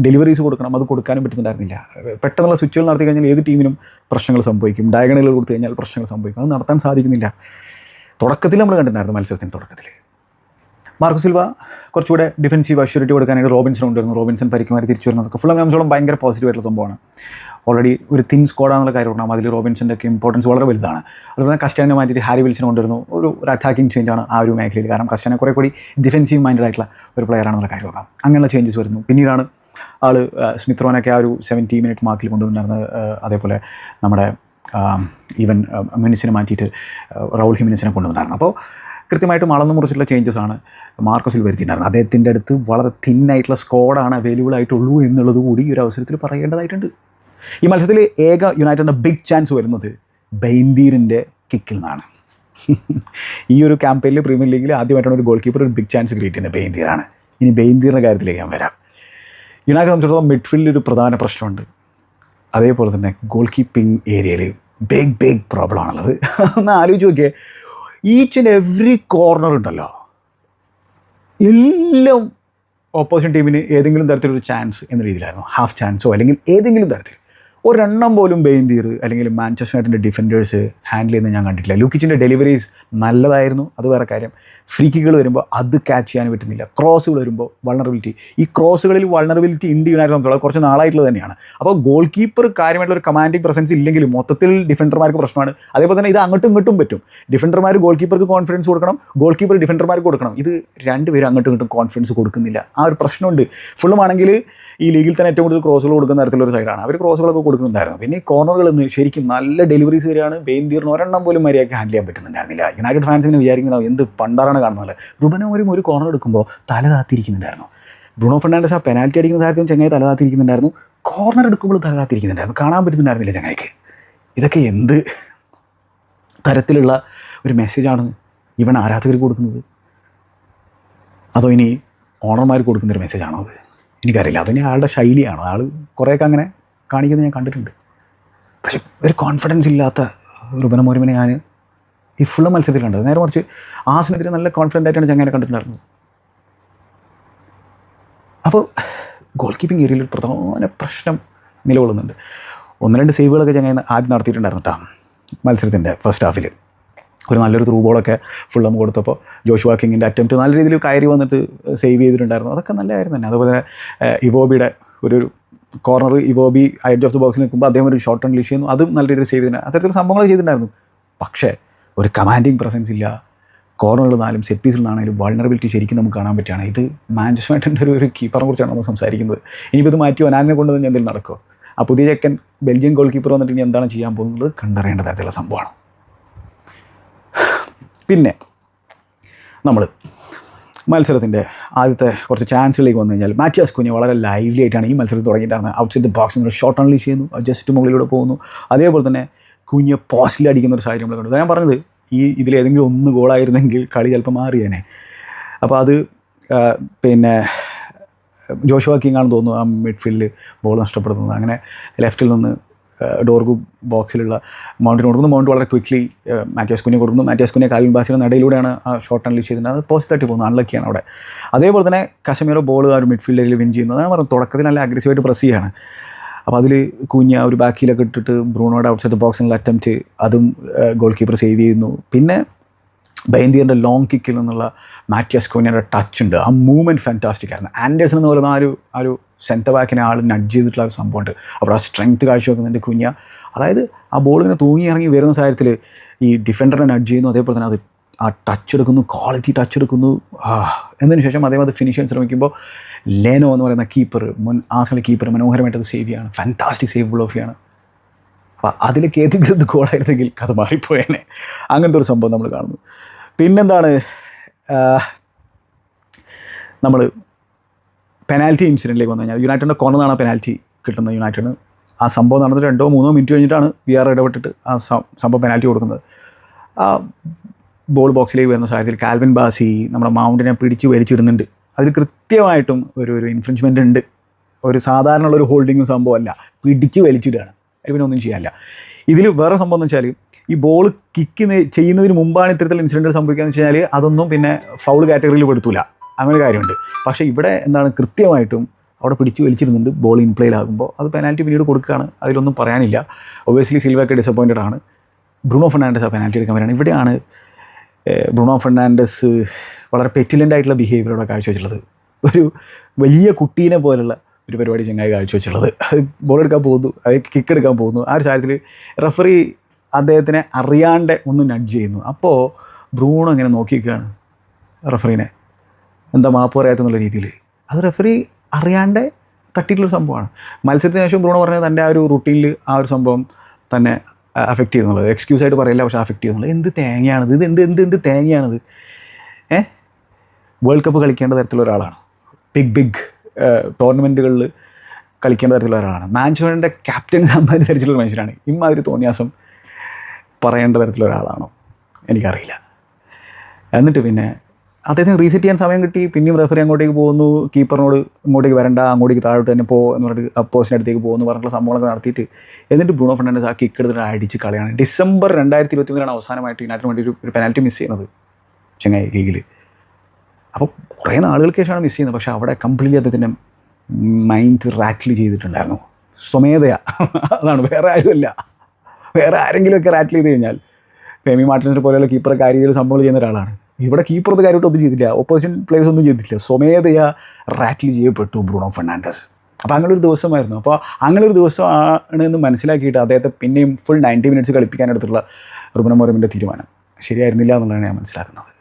ഡെലിവറീസ് കൊടുക്കണം. അത് കൊടുക്കാനും പറ്റുന്നുണ്ടായിരുന്നില്ല. പെട്ടെന്നുള്ള സ്വിച്ചുകൾ നടത്തി കഴിഞ്ഞാൽ ഏത് ടീമിനും പ്രശ്നങ്ങൾ സംഭവിക്കും. ഡയഗണലുകൾ കൊടുത്തു കഴിഞ്ഞാൽ പ്രശ്നങ്ങൾ സംഭവിക്കും. അത് നടത്താൻ സാധിക്കുന്നില്ല. തുടക്കത്തിൽ നമ്മൾ കണ്ടിട്ടുണ്ടായിരുന്നു മത്സരത്തിന്റെ തുടക്കത്തിൽ മാർക്കോ സിൽവ കുറച്ചുകൂടെ ഡിഫൻസീവ് അഷ്യൂരിറ്റി കൊടുക്കാനായിട്ട് റോബിൻസൺ ഉണ്ടായിരുന്നു റോബിൻസൺ പരിക്കുമാരി തിരിച്ചു വരുന്നതൊക്കെ ഫുൾ സംബന്ധിച്ചോളം ഭയങ്കര പോസിറ്റീവ് ആയിട്ടുള്ള സംഭവമാണ്. ഓൾറെഡി ഒരു തിൻ സ്കോഡാന്നുള്ള കാര്യം പറഞ്ഞാൽ അതിൽ റോബിൻസിന്റെ ഒക്കെ ഇമ്പോർട്ടൻസ് വളരെ വലുതാണ്. അതുപോലെ തന്നെ കസ്റ്റാനെ മാറ്റിയിട്ട് ഹാരി വിൽസൺ കൊണ്ടുവരുന്നു. ഒരു ഒരു ചേഞ്ച് ആണ് ആ ഒരു മേഖലയിൽ. കാരണം കസ്റ്റാനെ കുറേ കൂടി ഡിഫൻസീവ് മൈൻഡഡ് ആയിട്ടുള്ള ഒരു പ്ലെയർ ആണെന്നുള്ള കാര്യം പറഞ്ഞാൽ അങ്ങനെയുള്ള ചേഞ്ചസ് വരുന്നു. പിന്നീടാണ് ആൾ സ്മിത്രോനൊക്കെ ആ ഒരു സെവന്റി മിനിറ്റ് മാർക്കിൽ കൊണ്ടുവന്നിരുന്നത് അതേപോലെ നമ്മുടെ ഈവൻ മിനിസിനെ മാറ്റിയിട്ട് റൗൾ ഹിമിനിസിനെ കൊണ്ടുവന്നിട്ടുണ്ടായിരുന്നു അപ്പോൾ കൃത്യമായിട്ടും അളന്നു മുറിച്ചിട്ടുള്ള ചേഞ്ചസ് ആണ് മാർക്കസിൽ വരുത്തിയിട്ടുണ്ടായിരുന്നത് അദ്ദേഹത്തിന്റെ അടുത്ത് വളരെ തിൻ തിന്നായിട്ടുള്ള സ്കോഡാണ് അവൈലബിൾ ആയിട്ടുള്ളൂ എന്നുള്ളത് കൂടി ഈ ഒരു അവസരത്തിൽ പറയേണ്ടതായിട്ടുണ്ട്. ഈ മത്സരത്തിൽ ഏക യുണൈറ്റഡിന്റെ ബിഗ് ചാൻസ് വരുന്നത് ബൈന്ദീറിന്റെ കിക്കിൽ നിന്നാണ്. ഈ ഒരു ക്യാമ്പയിനിൽ പ്രീമിയർ ലീഗിൽ ആദ്യമായിട്ടാണ് ഒരു ഗോൾ കീപ്പർ ഒരു ബിഗ് ചാൻസ് ക്രിയേറ്റ് ചെയ്യുന്നത് ബൈന്ദീറാണ് ഇനി ബൈന്ദീറിന്റെ കാര്യത്തിലേക്ക് ഞാൻ വരാം. യുണൈറ്റഡ് സംബന്ധിച്ചിടത്തോളം മിഡ്ഫീൽഡിൽ ഒരു പ്രധാന പ്രശ്നമുണ്ട്. അതേപോലെ തന്നെ ഗോൾ കീപ്പിംഗ് ഏരിയയിൽ ബിഗ് ബിഗ് പ്രോബ്ലം ആണുള്ളത്. ഒന്ന് ആലോചിച്ച് നോക്കിയേ. ഈച്ച് ആൻഡ് എവ്രി കോർണർ ഉണ്ടല്ലോ. എല്ലാം ഓപ്പോസിറ്റ് ടീമിന് ഏതെങ്കിലും തരത്തിലൊരു ചാൻസ് എന്ന രീതിയിലായിരുന്നു. ഹാഫ് ചാൻസോ അല്ലെങ്കിൽ ഏതെങ്കിലും തരത്തിൽ. ഒരെണ്ണം പോലും ബെയിൻതീർ അല്ലെങ്കിൽ മാഞ്ചസ്റ്റർ നൈറ്റിന്റെ ഡിഫൻഡേഴ്സ് ഹാൻഡിൽ ചെയ്യുന്നത് ഞാൻ കണ്ടിട്ടില്ല. ലൂക്കിച്ചിന്റെ ഡെലിവറീസ് നല്ലതായിരുന്നു. അത് വേറെ കാര്യം. ഫ്രീ കിക്കുകൾ വരുമ്പോൾ അത് ക്യാച്ച് ചെയ്യാൻ പറ്റുന്നില്ല. ക്രോസുകൾ വരുമ്പോൾ വൾണറബിലിറ്റി ഈ ക്രോസുകളിൽ വൾണറബിലിറ്റി ഉണ്ട് യുണൈറ്റഡ് നമുക്ക് കുറച്ച് നാളായിട്ടുള്ളത് തന്നെയാണ്. അപ്പോൾ ഗോൾ കീപ്പർ കാര്യമായിട്ടുള്ള ഒരു കമാൻഡിങ് പ്രസൻസ് ഇല്ലെങ്കിലും മൊത്തത്തിൽ ഡിഫൻഡർമാർക്ക് പ്രശ്നമാണ്. അതേപോലെ തന്നെ ഇത് അങ്ങോട്ടും ഇങ്ങോട്ടും പറ്റും. ഡിഫൻഡർമാർ ഗോൾ കീപ്പർക്ക് കോൺഫിഡൻസ് കൊടുക്കണം. ഗോൾ കീപ്പർ ഡിഫൻഡർമാർക്ക് കൊടുക്കണം. ഇത് രണ്ടുപേരും അങ്ങോട്ടും ഇങ്ങോട്ടും കോൺഫിഡൻസ് കൊടുക്കുന്നില്ല. ആ ഒരു പ്രശ്നമുണ്ട്. ഫുള്ളുമാണെങ്കിൽ ഈ ലീഗിൽ തന്നെ ഏറ്റവും കൂടുതൽ ക്രോസുകൾ കൊടുക്കുന്ന തരത്തിലൊരു സൈഡാണ് അവർ ക്രോസുകളൊക്കെ കൊടുക്കുന്നുണ്ടായിരുന്നു. പിന്നെ ഈ കോർണറുകൾ നിന്ന് ശരിക്കും നല്ല ഡെലിവറീസ് വരികയാണ് ബെയിൻതീറിന് ഒരെണ്ണം പോലും മര്യാദയ്ക്ക് ഹാൻഡിൽ ചെയ്യാൻ പറ്റുന്നുണ്ടായിരുന്നില്ല. യുണൈറ്റഡ് ഫാൻസിന് വിചാരിക്കുന്നത് എന്ത് പണ്ടാറാണ് കാണുന്നത്? റുബനോരും ഒരു കോർണർ എടുക്കുമ്പോൾ തല താത്തിരിക്കുന്നുണ്ടായിരുന്നു ബ്രൂണോ ഫെർണാണ്ടസ് ആ പെനാൽറ്റി അടിക്കുന്ന സാഹചര്യം ചങ്ങായി തല താത്തിരിക്കുന്നുണ്ടായിരുന്നു കോർണർ എടുക്കുമ്പോൾ തല താത്തിരിക്കുന്നുണ്ടായിരുന്നു കാണാൻ പറ്റുന്നുണ്ടായിരുന്നില്ല ചങ്ങായിക്ക്. ഇതൊക്കെ എന്ത് തരത്തിലുള്ള ഒരു മെസ്സേജാണ് ഇവൻ ആരാധകർ കൊടുക്കുന്നത്? അതോ ഇനി ഓണർമാർ കൊടുക്കുന്നൊരു മെസ്സേജാണോ അത്? എനിക്കറിയില്ല. അതിന് ആളുടെ ശൈലിയാണോ? ആൾ കുറേയൊക്കെ അങ്ങനെ കാണിക്കുന്നത് ഞാൻ കണ്ടിട്ടുണ്ട്. പക്ഷെ ഒരു കോൺഫിഡൻസ് ഇല്ലാത്ത റുബന മോരുമിനെ ഞാൻ ഈ ഫുൾ മത്സരത്തിൽ കണ്ടത്. നേരെ മറിച്ച് ആസിനെതിരെ നല്ല കോൺഫിഡന്റ് ആയിട്ടാണ് ചങ്ങനെ കണ്ടിട്ടുണ്ടായിരുന്നത്. അപ്പോൾ ഗോൾ കീപ്പിംഗ് ഏരിയയിൽ ഒരു പ്രധാന പ്രശ്നം നിലകൊള്ളുന്നുണ്ട്. ഒന്ന് രണ്ട് സേവുകളൊക്കെ ചങ്ങനെ ആദ്യം നടത്തിയിട്ടുണ്ടായിരുന്നു കേട്ടോ മത്സരത്തിന്റെ ഫസ്റ്റ് ഹാഫിൽ ഒരു നല്ലൊരു ത്രൂ ബോളൊക്കെ ഫുൾ നമ്മൾ കൊടുത്തപ്പോൾ ജോഷുവാ കിങ്ങിന്റെ അറ്റംപ്റ്റ് നല്ല രീതിയിൽ കയറി വന്നിട്ട് സേവ് ചെയ്തിട്ടുണ്ടായിരുന്നു. അതൊക്കെ നല്ലതായിരുന്നു തന്നെ. അതുപോലെ തന്നെ ഇവോബിയുടെ ഒരു corner Iwobi edge of the ബോക്സിൽ നിൽക്കുമ്പോൾ അദ്ദേഹം ഒരു ഷോർട്ട് ആൻഡ് ലിഷ് ചെയ്യുന്നു. അതും നല്ല രീതിയിൽ സേവ് ചെയ്തിട്ടുണ്ട്. അത്തരത്തിൽ സംഭവങ്ങൾ ചെയ്തിട്ടുണ്ടായിരുന്നു. പക്ഷേ ഒരു കമാൻഡിങ് പ്രസൻസ് ഇല്ല. കോർണറിൽ നിന്നാലും സെറ്റ് പീസിൽ നിന്നാണെങ്കിലും വൾണറബിലിറ്റി ശരിക്കും നമുക്ക് കാണാൻ പറ്റുകയാണ്. ഇത് മാഞ്ചസ്റ്റർ ഒരു കീപ്പറിനെ കുറിച്ചാണ് നമ്മൾ സംസാരിക്കുന്നത്. ഇനിയിപ്പോൾ ഇത് മാറ്റി ഒനാനെ കൊണ്ട് തന്നെ എന്തെങ്കിലും നടക്കുമോ ആ പുതിയ ചെക്കൻ ബെൽജിയം ഗോൾ കീപ്പർ വന്നിട്ട് ഇനി എന്താണ് ചെയ്യാൻ പോകുന്നത്? കണ്ടറിയേണ്ട തരത്തിലുള്ള സംഭവമാണ്. പിന്നെ നമ്മൾ മത്സരത്തിന്റെ ആദ്യത്തെ കുറച്ച് ചാൻസുകളിലേക്ക് വന്നു കഴിഞ്ഞാൽ മാറ്റിയാസ് കുഞ്ഞ് വളരെ ലൈവ്ലി ആയിട്ടാണ് ഈ മത്സരം തുടങ്ങിയിട്ടാണ് outside the boxing shot unleash ചെയ്യുന്നു. ജസ്റ്റ് മുകളിലൂടെ പോകുന്നു. അതേപോലെ തന്നെ കുഞ്ഞ് പോസ്റ്റിൽ അടിക്കുന്ന ഒരു സാഹചര്യം നമ്മൾ കണ്ടു. ഞാൻ പറഞ്ഞത് ഈ ഇതിലേതെങ്കിലും ഒന്ന് ഗോളായിരുന്നെങ്കിൽ കളി ചിലപ്പോൾ മാറിയേനെ. അപ്പോൾ അത് പിന്നെ ജോഷുവാക്കിങ്ങാണെന്ന് തോന്നുന്നു ആ മിഡ്ഫീൽഡിൽ ബോൾ നഷ്ടപ്പെടുന്നത് അങ്ങനെ ലെഫ്റ്റിൽ നിന്ന് ഡോർഗു ബോക്സിലുള്ള മൗണ്ടിന് കൊടുക്കുന്നു. മൗണ്ട് വളരെ ക്വിക്ക്ലി മാറ്റിയാസ് കുഞ്ഞ് കൊടുക്കുന്നു. മാറ്റിയാസ് കുഞ്ഞെ കാലിൻ ബാസിയുടെ നടയിലൂടെയാണ് ആ ഷോട്ട് അൺലീഷ് ചെയ്തിട്ടുണ്ട് അത് പോസ്റ്റ് തട്ടി പോകുന്നു. അൺലക്കിയാണ് അവിടെ. അതേപോലെ തന്നെ കശ്മീരോ ബോൾ ആ ഒരു മിഡ്ഫീൽഡിൽ വിൻ ചെയ്യുന്നത് ഞാൻ പറഞ്ഞു തുടക്കത്തിൽ നല്ല അഗ്രസീവായിട്ട് പ്രസ് ചെയ്യാണ്. അപ്പോൾ അതിൽ കുഞ്ഞ ഒരു ബാക്കിയിലൊക്കെ ഇട്ടിട്ട് ബ്രൂണോയുടെ ഔട്ട്സൈഡ് ബോക്സിനുള്ള അറ്റംപ്റ്റ് അതും ഗോൾ കീപ്പർ സേവ് ചെയ്യുന്നു. പിന്നെ ബൈന്ദിയറിന്റെ ലോങ് കിക്കിൽ നിന്നുള്ള മാറ്റിയാസ് കോനിയുടെ ടച്ച് ഉണ്ട്. ആ മൂവ്മെന്റ് ഫാന്റാസ്റ്റിക് ആയിരുന്നു. ആൻഡേഴ്സൺ എന്ന് പറയുന്ന ആ ഒരു ആ ഒരു സെന്റർ ബാക്കിനെ ആൾ നഡ്ജ് ചെയ്തിട്ടുള്ള ഒരു സംഭവമുണ്ട്. അപ്പോൾ ആ സ്ട്രെങ്ത് കാഴ്ചവെക്കുന്നുണ്ട് കുഞ്ഞ അതായത് ആ ബോൾ ഇങ്ങനെ തൂങ്ങി ഇറങ്ങി വരുന്ന സാഹചര്യത്തിൽ ഈ ഡിഫൻഡറിനെ നഡ്ജ് ചെയ്യുന്നു അതേപോലെ തന്നെ അത് ആ ടച്ച് എടുക്കുന്നു ക്വാളിറ്റി ടച്ച് എടുക്കുന്നു എന്നതിന് ശേഷം അതേപോലെ അത് ഫിനിഷ് ചെയ്യാൻ ശ്രമിക്കുമ്പോൾ ലേനോ എന്ന് പറയുന്ന കീപ്പർ മുൻ ആസണൽ കീപ്പർ മനോഹരമായിട്ട് സേവ് ചെയ്യാണ് ഫാന്റാസ്റ്റിക് സേവ് ബുള്ളോഫിയാണ് അപ്പോൾ അതിലേക്ക് ഏതെങ്കിലും ഗോളായിരുന്നെങ്കിൽ കഥ മാറിപ്പോയേനെ. അങ്ങനത്തെ ഒരു സംഭവം നമ്മൾ കാണുന്നു. പിന്നെന്താണ് നമ്മൾ പെനാൽറ്റി ഇൻസിഡന്റിലേക്ക് വന്നു കഴിഞ്ഞാൽ യുണൈറ്റഡിന്റെ കോർണറാണ് പെനാൽറ്റി കിട്ടുന്നത് യുണൈറ്റഡിന്. ആ സംഭവം നടന്നിട്ട് രണ്ടോ മൂന്നോ മിനിറ്റ് കഴിഞ്ഞിട്ടാണ് വി ആർ ഇടപെട്ടിട്ട് ആ സംഭവം പെനാൽറ്റി കൊടുക്കുന്നത്. ആ ബോൾ ബോക്സിലേക്ക് വരുന്ന സാഹചര്യത്തിൽ കാൽവിൻ ബാസി നമ്മുടെ മൗണ്ടിനെ പിടിച്ച് വലിച്ചിടുന്നുണ്ട്. അതിൽ കൃത്യമായിട്ടും ഒരു ഒരു ഇൻഫ്രിഞ്ച്മെന്റ് ഉണ്ട്. ഒരു സാധാരണ ഉള്ളൊരു ഹോൾഡിങ്ങും സംഭവമല്ല. പിടിച്ച് വലിച്ചിടുകയാണ്. അതിൽ പിന്നെ ഒന്നും ചെയ്യാനില്ല. ഇതിൽ വേറെ സംഭവം എന്ന് വെച്ചാൽ ഈ ബോൾ കിക്ക് ചെയ്യുന്നതിന് മുമ്പാണ് ഇത്തരത്തിലുള്ള ഇൻസിഡന്റ് സംഭവിക്കുകയെന്ന് വെച്ച് കഴിഞ്ഞാൽ അതൊന്നും പിന്നെ ഫൗൾ കാറ്റഗറിയിൽ പെടുത്തൂല. അങ്ങനെ കാര്യമുണ്ട്. പക്ഷേ ഇവിടെ എന്താണ് കൃത്യമായിട്ടും അവിടെ പിടിച്ചു വലിച്ചിരുന്നുണ്ട് ബോൾ ഇൻ പ്ലേയിലാകുമ്പോൾ അത് പെനാൽറ്റി പിന്നീട് കൊടുക്കുകയാണ്. അതിലൊന്നും പറയാനില്ല. ഒബിയസ്ലി സിൽവയൊക്കെ ഡിസപ്പോയിന്റഡ് ആണ്. ബ്രൂണോ ഫെർണാണ്ടസ് ആ പെനാൽറ്റി എടുക്കാൻ വരികയാണ്. ഇവിടെയാണ് ബ്രൂണോ ഫെർണാണ്ടസ് വളരെ പെറ്റിലന്റ് ആയിട്ടുള്ള ബിഹേവിയറോടെ കാഴ്ചവെച്ചിട്ടുള്ളത്. ഒരു വലിയ കുട്ടീനെ പോലുള്ള ഒരു പരിപാടി ചങ്ങായി കാഴ്ചവെച്ചിട്ടുള്ളത്. അത് ബോൾ എടുക്കാൻ പോകുന്നു അത് കിക്ക് എടുക്കാൻ പോകുന്നു. ആ ഒരു സാഹചര്യത്തിൽ റഫറി അദ്ദേഹത്തിനെ അറിയാണ്ട് ഒന്ന് നഡ്ജ് ചെയ്യുന്നു. അപ്പോൾ ബ്രൂണോ ഇങ്ങനെ നോക്കിയിരിക്കുകയാണ് റഫറീനെ എന്താ മാപ്പ് പറയാത്തെന്നുള്ള രീതിയിൽ. അത് റെഫറി അറിയാണ്ട് തട്ടിയിട്ടുള്ളൊരു സംഭവമാണ്. മത്സരത്തിന് ശേഷം ബ്രൂണോ പറഞ്ഞത് തന്റെ ആ ഒരു റുട്ടീനിൽ ആ ഒരു സംഭവം തന്നെ അഫക്റ്റ് ചെയ്യുന്നുള്ളത് എക്സ്ക്യൂസ് ആയിട്ട് പറയില്ല പക്ഷേ അഫക്റ്റ് ചെയ്യുന്നുള്ളത് എന്ത് തേങ്ങയാണിത്? ഇത് എന്ത് എന്ത് എന്ത് തേങ്ങയാണിത്? ഏ? വേൾഡ് കപ്പ് കളിക്കേണ്ട തരത്തിലുള്ള ഒരാളാണ്. ബിഗ് ബിഗ് ടൂർണമെന്റുകളിൽ കളിക്കേണ്ട തരത്തിലുള്ള ഒരാളാണ്. മാഞ്ചസ്റ്ററിന്റെ ക്യാപ്റ്റൻ സമ്മാനിച്ച തരത്തിലുള്ള മനുഷ്യനാണ്. ഇമാതിരി തോന്നിയാസം പറയേണ്ട തരത്തിലുള്ള ഒരാളാണോ? എനിക്കറിയില്ല. എന്നിട്ട് പിന്നെ അദ്ദേഹത്തിന് റീസെറ്റ് ചെയ്യാൻ സമയം കിട്ടി. പിന്നെയും റെഫറി അങ്ങോട്ടേക്ക് പോകുന്നു. കീപ്പറിനോട് ഇങ്ങോട്ടേക്ക് വരണ്ട അങ്ങോട്ടേക്ക് താഴോട്ട് തന്നെ പോ എന്ന് പറഞ്ഞിട്ട് അപ്പോസിന്റെ അടുത്തേക്ക് പോകുന്നു. പറഞ്ഞിട്ടുള്ള സംഭവങ്ങളൊക്കെ നടത്തിയിട്ട് എന്നിട്ട് ബ്രൂണോ ഫെർണാണ്ടസ് ആ കിക്ക് എടുത്തിട്ട് അടിച്ച് കളയാണ്. ഡിസംബർ രണ്ടായിരത്തി ഇരുപത്തി മൂന്നിലാണ് അവസാനമായിട്ട് യുണൈറ്റഡ് വേണ്ടി ഒരു പെനാൽറ്റി മിസ് ചെയ്യുന്നത് ചെങ്ങായി ലീഗിൽ അപ്പോൾ കുറേ നാളുകൾക്ക് ശേഷമാണ് മിസ് ചെയ്യുന്നത്. പക്ഷേ അവിടെ കംപ്ലീറ്റ്ലി അദ്ദേഹത്തിന്റെ മൈൻഡ് റാറ്റിൽ ചെയ്തിട്ടുണ്ടായിരുന്നു. സ്വമേധയ. അതാണ്. വേറെ ആരുമല്ല. വേറെ ആരെങ്കിലുമൊക്കെ റാറ്റിൽ ചെയ്ത് കഴിഞ്ഞാൽ ഫെമി മാർട്ടിൻസിനെ പോലെയുള്ള കീപ്പറൊക്കെ ആ രീതിയിൽ സംഭവം ചെയ്യുന്ന ഒരാളാണ്. ഇവിടെ കീപ്പർ അത് കാര്യമായിട്ട് ഒന്നും ചെയ്തില്ല. ഓപ്പോസിഷൻ പ്ലേയേഴ്സ് ഒന്നും ചെയ്തില്ല സ്വമേധയാ റാറ്റിൽ ചെയ്യപ്പെട്ടു ബ്രൂണോ ഫെർണാണ്ടസ്. അപ്പോൾ അങ്ങനെ ഒരു ദിവസമായിരുന്നു. അപ്പോൾ അങ്ങനെ ഒരു ദിവസമാണ് എന്ന് മനസ്സിലാക്കിയിട്ട് അദ്ദേഹത്തെ പിന്നെയും ഫുൾ നയന്റി മിനിറ്റ്സ് കളിപ്പിക്കാനെടുത്തുള്ള റുബന മോറമിന്റെ തീരുമാനം. ശരിയായിരുന്നില്ല എന്നുള്ളതാണ് ഞാൻ മനസ്സിലാക്കുന്നത്.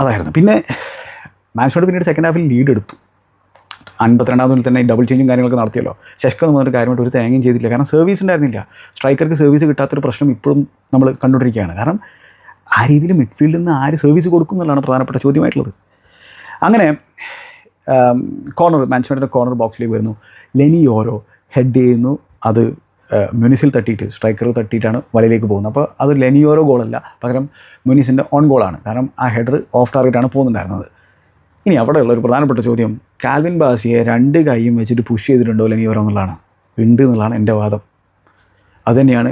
അതായിരുന്നു. പിന്നെ മാക്സിമോട് പിന്നീട് സെക്കൻഡ് ഹാഫിൽ ലീഡ് എടുത്തു. അൻപത്തിരണ്ടാം മുതൽ തന്നെ ഡബിൾ ചേഞ്ചും കാര്യങ്ങളൊക്കെ നടത്തിയല്ലോ. ശശിക്ക് എന്ന് പറഞ്ഞൊരു കാര്യമായിട്ട് ഒരു തേങ്ങയും ചെയ്തില്ല. കാരണം സർവീസ് ഉണ്ടായിരുന്നില്ല. സ്ട്രൈക്കർക്ക് സർവീസ് കിട്ടാത്തൊരു പ്രശ്നം ഇപ്പോഴും നമ്മൾ കണ്ടുകൊണ്ടിരിക്കുകയാണ്. കാരണം ആ രീതിയിൽ മിഡ്ഫീൽഡിൽ നിന്ന് ആര് സർവീസ് കൊടുക്കും എന്നുള്ളതാണ് പ്രധാനപ്പെട്ട ചോദ്യമായിട്ടുള്ളത്. അങ്ങനെ കോർണർ മാൻസ്മെന്റിന്റെ കോർണർ ബോക്സിലേക്ക് വരുന്നു. ലെനി ഓരോ ഹെഡ് ചെയ്യുന്നു. അത് മ്യൂനിസിൽ തട്ടിയിട്ട് സ്ട്രൈക്കറിൽ തട്ടിയിട്ടാണ് വലയിലേക്ക് പോകുന്നത്. അപ്പോൾ അത് ലെനിയോരോ ഗോളല്ല പകരം മ്യൂനിസിന്റെ ഓൺ ഗോളാണ് കാരണം ആ ഹെഡർ ഓഫ് ടാർഗറ്റാണ് പോകുന്നുണ്ടായിരുന്നത്. ഇനി അവിടെയുള്ള ഒരു പ്രധാനപ്പെട്ട ചോദ്യം. കാൽവിൻ ബാസിയെ രണ്ട് കൈയും വെച്ചിട്ട് പുഷ് ചെയ്തിട്ടുണ്ടോ ലെനിയോരോ എന്നുള്ളതാണ്. ഉണ്ട് എന്നുള്ളതാണ് എന്റെ വാദം. അതുതന്നെയാണ്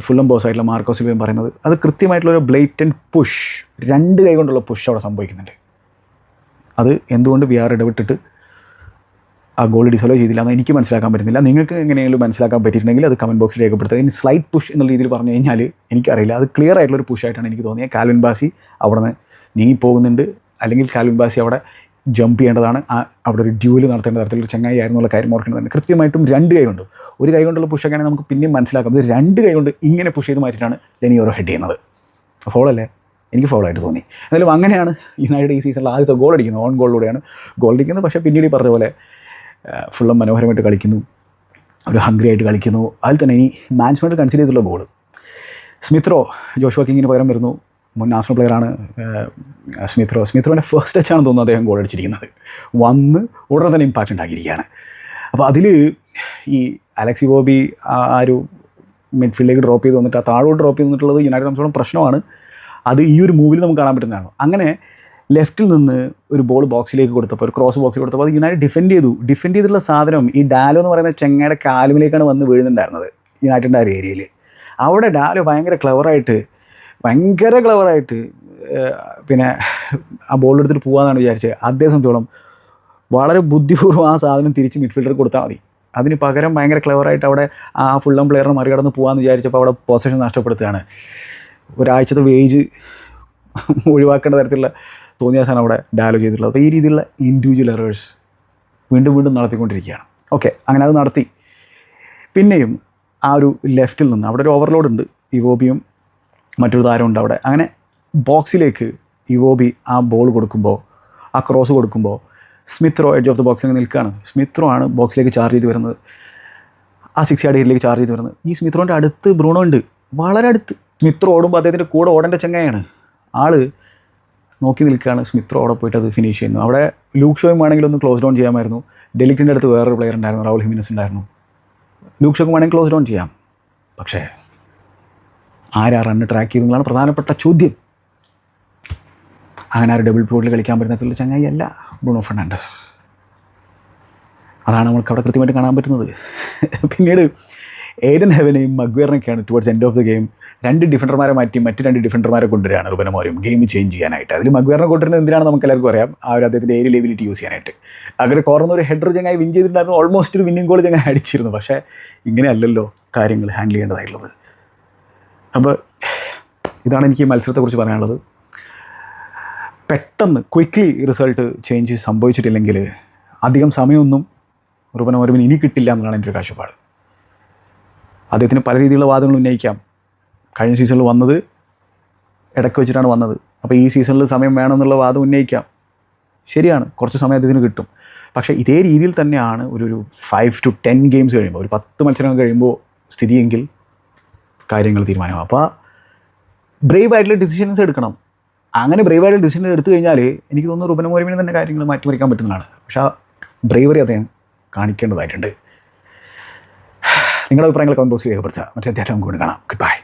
ഫുള്ളം ബോസ് ആയിട്ടുള്ള മാർക്കോ സിബിയും പറയുന്നത് അത് കൃത്യമായിട്ടുള്ളൊരു ബ്ലേറ്റൻ പുഷ് രണ്ട് കൈ കൊണ്ടുള്ള പുഷ് അവിടെ സംഭവിക്കുന്നുണ്ട്. അത് എന്തുകൊണ്ട് വി ആർ ഇടപെട്ടിട്ട് ആ ഗോൾ ഡിസോൾവ് ചെയ്തില്ല എന്ന് എനിക്ക് മനസ്സിലാക്കാൻ പറ്റുന്നില്ല. നിങ്ങൾക്ക് എങ്ങനെയെങ്കിലും മനസ്സിലാക്കാൻ പറ്റിയിട്ടുണ്ടെങ്കിൽ അത് കമന്റ് ബോക്സിൽ രേഖപ്പെടുത്തുക. ഇനി സ്ലൈറ്റ് പുഷ് എന്നുള്ള രീതിയിൽ പറഞ്ഞു കഴിഞ്ഞാൽ എനിക്കറിയില്ല. അത് ക്ലിയർ ആയിട്ടുള്ള ഒരു പുഷായിട്ടാണ് എനിക്ക് തോന്നിയത്. കാൽവിൻ ബാസി അവിടെ നിന്ന് നീങ്ങിപ്പോകുന്നുണ്ട്. അല്ലെങ്കിൽ കാൽവിൻ ബാസി അവിടെ ജമ്പ് ചെയ്യേണ്ടതാണ്. ആ അവിടെ ഒരു ഡ്യൂൽ നടത്തേണ്ട തരത്തിലൊരു ചങ്ങായി ആയിരുന്നുള്ള കാര്യം ഓർക്കേണ്ടതാണ് കൃത്യമായിട്ടും രണ്ട് കൈ ഒരു കൈ കൊണ്ടുള്ള പുഷ് ആണെങ്കിൽ നമുക്ക് പിന്നെയും മനസ്സിലാക്കാം. ഇത് രണ്ട് കൈ കൊണ്ട് ഇങ്ങനെ പുഷ് ചെയ്ത് മാറ്റിയിട്ടാണ് ഓരോ ഹെഡ് ചെയ്യുന്നത്. ഫോൾ അല്ലേ? എനിക്ക് ഫോൾ ആയിട്ട് തോന്നി. എന്നാലും അങ്ങനെയാണ് യുണൈറ്റഡ് ഈ സീസണിൽ ആദ്യത്തെ ഗോൾ അടിക്കുന്നത്. ഓൺ ഗോളിലൂടെയാണ് ഗോൾ അടിക്കുന്നത്. പക്ഷേ പിന്നീട് പറഞ്ഞ പോലെ ഫുള്ളും മനോഹരമായിട്ട് കളിക്കുന്നു. ഒരു ഹംഗ്രി ആയിട്ട് കളിക്കുന്നു. അതിൽ തന്നെ ഇനി മാനേജ്മെന്റ് കൺസിഡർ ചെയ്തിട്ടുള്ള ഗോൾ സ്മിത്രോ ജോഷുവ കിങ്ങിന് പകരം വരുന്നു. മുൻ നാഷണൽ പ്ലെയറാണ് സ്മിത്രോ സ്മിത്രോന്റെ ഫസ്റ്റ് ടച്ചാണെന്ന് തോന്നുന്നു അദ്ദേഹം ഗോൾ അടിച്ചിരിക്കുന്നത്. വന്ന് ഉടനെ തന്നെ ഇമ്പാക്റ്റ് ഉണ്ടാക്കിയിരിക്കുകയാണ്. അപ്പോൾ അതിൽ ഈ അലക്സി ബോബി ആ ഒരു മിഡ്ഫീൽഡിലേക്ക് ഡ്രോപ്പ് ചെയ്ത് വന്നിട്ട് ആ താഴോട്ട് ഡ്രോപ്പ് ചെയ്ത് വന്നിട്ടുള്ളത് യുണൈറ്റഡ് സംബന്ധിച്ചോളം പ്രശ്നമാണ്. അത് ഈ ഒരു മൂവിൽ നമുക്ക് കാണാൻ പറ്റുന്നതാണ്. അങ്ങനെ ലെഫ്റ്റിൽ നിന്ന് ഒരു ബോൾ ബോക്സിലേക്ക് കൊടുത്തപ്പോൾ ഒരു ക്രോസ് ബോക്സിൽ കൊടുത്തപ്പോൾ അത് യുണൈറ്റഡ് ഡിഫെൻഡ് ചെയ്തു. ഡിഫെൻഡ് ചെയ്തിട്ടുള്ള സാധനം ഈ ഡാലോ എന്ന് പറയുന്ന ചെങ്ങയുടെ കാലുമിലേക്കാണ് വന്ന് വീഴുന്നുണ്ടായിരുന്നത് യുണൈറ്റഡിന്റെ ആ ഏരിയയിൽ അവിടെ ഡാലോ ഭയങ്കര ക്ലവറായിട്ട് ഭയങ്കര ക്ലവറായിട്ട് പിന്നെ ആ ബോൾ എടുത്തിട്ട് പോകാമെന്നാണ് വിചാരിച്ചത് അതേ സംബന്ധിച്ചോളം വളരെ ബുദ്ധിപൂർവം ആ സാധനം തിരിച്ച് മിഡ്ഫീൽഡർ കൊടുത്താൽ മതി. അതിന് പകരം ഭയങ്കര ക്ലവറായിട്ട് അവിടെ ആ ഫുള്ളം പ്ലെയറിനെ മറികടന്ന് പോകാമെന്ന് വിചാരിച്ചപ്പോൾ അവിടെ പൊസിഷൻ നഷ്ടപ്പെടുത്തുകയാണ്. ഒരാഴ്ചത്തെ വേജ് ഒഴിവാക്കേണ്ട തരത്തിലുള്ള തോന്നിയ സാധനം അവിടെ ഡയലോഗ് ചെയ്തിട്ടുള്ളത്. അപ്പോൾ ഈ രീതിയിലുള്ള ഇൻഡിവിജ്വൽ എറേഴ്സ് വീണ്ടും വീണ്ടും നടത്തിക്കൊണ്ടിരിക്കുകയാണ്. ഓക്കെ അങ്ങനെ അത് നടത്തി. പിന്നെയും ആ ഒരു ലെഫ്റ്റിൽ നിന്ന് അവിടെ ഒരു ഓവർലോഡ് ഉണ്ട്. ഇവോബിയും മറ്റൊരു താരമുണ്ട് അവിടെ. അങ്ങനെ ബോക്സിലേക്ക് ഇവോബി ആ ബോൾ കൊടുക്കുമ്പോൾ ആ ക്രോസ് കൊടുക്കുമ്പോൾ സ്മിത്രോ എഡ്ജ് ഓഫ് ദ ബോക്സിൽ നിൽക്കുകയാണ്. സ്മിത്രോ ആണ് ബോക്സിലേക്ക് ചാർജ് ചെയ്ത് വരുന്നത്. ആ സിക്സ് ഏരിയയിലേക്ക് ചാർജ് ചെയ്ത് വരുന്നത്. ഈ സ്മിത്രോന്റെ അടുത്ത് ബ്രൂണോ ഉണ്ട്. വളരെ അടുത്ത്. സ്മിത്രോ ഓടുമ്പോൾ അദ്ദേഹത്തിന്റെ കൂടെ ഓടേണ്ട ചങ്ങയാണ് ആൾ നോക്കി നിൽക്കുകയാണ് സ്മിത്രോ അവിടെ പോയിട്ട് അത് ഫിനിഷ് ചെയ്യുന്നു അവിടെ ലൂക്ക് ഷോയും വേണമെങ്കിൽ ഒന്ന് ക്ലോസ് ഡൗൺ ചെയ്യാമായിരുന്നു. ഡെലിക്കിന്റെ അടുത്ത് വേറൊരു പ്ലെയർ ഉണ്ടായിരുന്നു റൗൾ ഹിമിനസ് ഉണ്ടായിരുന്നു. ലൂക്ക് ഷോക്ക് വേണമെങ്കിൽ ക്ലോസ് ഡൗൺ ചെയ്യാം. പക്ഷേ ആരാ റണ്ണ് ട്രാക്ക് ചെയ്തെന്നുള്ളതാണ് പ്രധാനപ്പെട്ട ചോദ്യം. അങ്ങനെ ആ ഒരു ഡബിൾ പ്ലോട്ടിൽ കളിക്കാൻ പറ്റുന്ന തരത്തിലുള്ള ചങ്ങായി അല്ല ബ്രൂണോ ഫെർണാണ്ടസ്. അതാണ് നമുക്ക് അവിടെ കൃത്യമായിട്ട് കാണാൻ പറ്റുന്നത്. പിന്നീട് ഏഡൻ ഹെവനെയും മഗ്വേറിനൊക്കെയാണ് towards end of the game രണ്ട് ഡിഫൻഡർമാരെ മാറ്റി മറ്റ് രണ്ട് ഡിഫൻഡർമാരെ കൊണ്ടുവരികയാണ് റുബനമോരും ഗെയിം ചേഞ്ച് ചെയ്യാനായിട്ട്. അതിൽ മഗ്വേറിനെ കൊണ്ടുവരുന്നത് എന്തിനാണ് നമുക്ക് എല്ലാവർക്കും അറിയാം. ആ ഒരു അദ്ദേഹത്തിന്റെ ഏരിയ ലെബിലിറ്റി യൂസ് ചെയ്യാനായിട്ട്. അങ്ങനെ കോർന്ന് ഒരു ഹെഡർ ചങ്ങായി വിൻ ചെയ്തിട്ടുണ്ടായിരുന്നു. ഓൾമോസ്റ്റ് ഒരു വിന്നിംഗ് ഗോൾ ചങ്ങായി അടിച്ചിരുന്നു. പക്ഷേ ഇങ്ങനെയല്ലല്ലോ കാര്യങ്ങൾ ഹാൻഡിൽ ചെയ്യേണ്ടതായിട്ടുള്ളത്. അപ്പോൾ ഇതാണ് എനിക്ക് ഈ മത്സരത്തെക്കുറിച്ച് പറയാനുള്ളത്. പെട്ടെന്ന് ക്വിക്ക്ലി റിസൾട്ട് ചേഞ്ച് സംഭവിച്ചിട്ടില്ലെങ്കിൽ അധികം സമയമൊന്നും റുബൻ ഓരമിന് ഇനി കിട്ടില്ല എന്നുള്ളതാണ് എന്റെ ഒരു കാഴ്ചപ്പാട്. അദ്ദേഹത്തിന് പല രീതിയിലുള്ള വാദങ്ങൾ ഉന്നയിക്കാം. കഴിഞ്ഞ സീസണിൽ വന്നത് ഇടയ്ക്ക് വെച്ചിട്ടാണ് വന്നത്. അപ്പോൾ ഈ സീസണിൽ സമയം വേണമെന്നുള്ള വാദം ഉന്നയിക്കാം. ശരിയാണ് കുറച്ച് സമയം അദ്ദേഹത്തിന് കിട്ടും. പക്ഷേ ഇതേ രീതിയിൽ തന്നെയാണ് ഒരു ഒരു ഫൈവ് ടു ടെൻ ഗെയിംസ് കഴിയുമ്പോൾ ഒരു പത്ത് മത്സരങ്ങൾ കഴിയുമ്പോൾ സ്ഥിതിയെങ്കിൽ കാര്യങ്ങൾ തീരുമാനമാകും അപ്പോൾ ബ്രേവ് ആയിട്ടുള്ള ഡിസിഷൻസ് എടുക്കണം. അങ്ങനെ ബ്രേവ് ആയിട്ടുള്ള ഡിസിഷൻ എടുത്തു കഴിഞ്ഞാൽ എനിക്ക് തോന്നുന്നു റുബന മോരിമിന് തന്നെ കാര്യങ്ങൾ മാറ്റിമറിക്കാൻ പറ്റുന്നതാണ്. പക്ഷേ ആ ബ്രേവറി അദ്ദേഹം കാണിക്കേണ്ടതായിട്ടുണ്ട്. നിങ്ങളുടെ അഭിപ്രായങ്ങൾ കമന്റ് ബോക്സിൽ രേഖപ്പെടുത്തുക. മറ്റേ അത്യാവശ്യം നമുക്ക് കാണാം. Good bye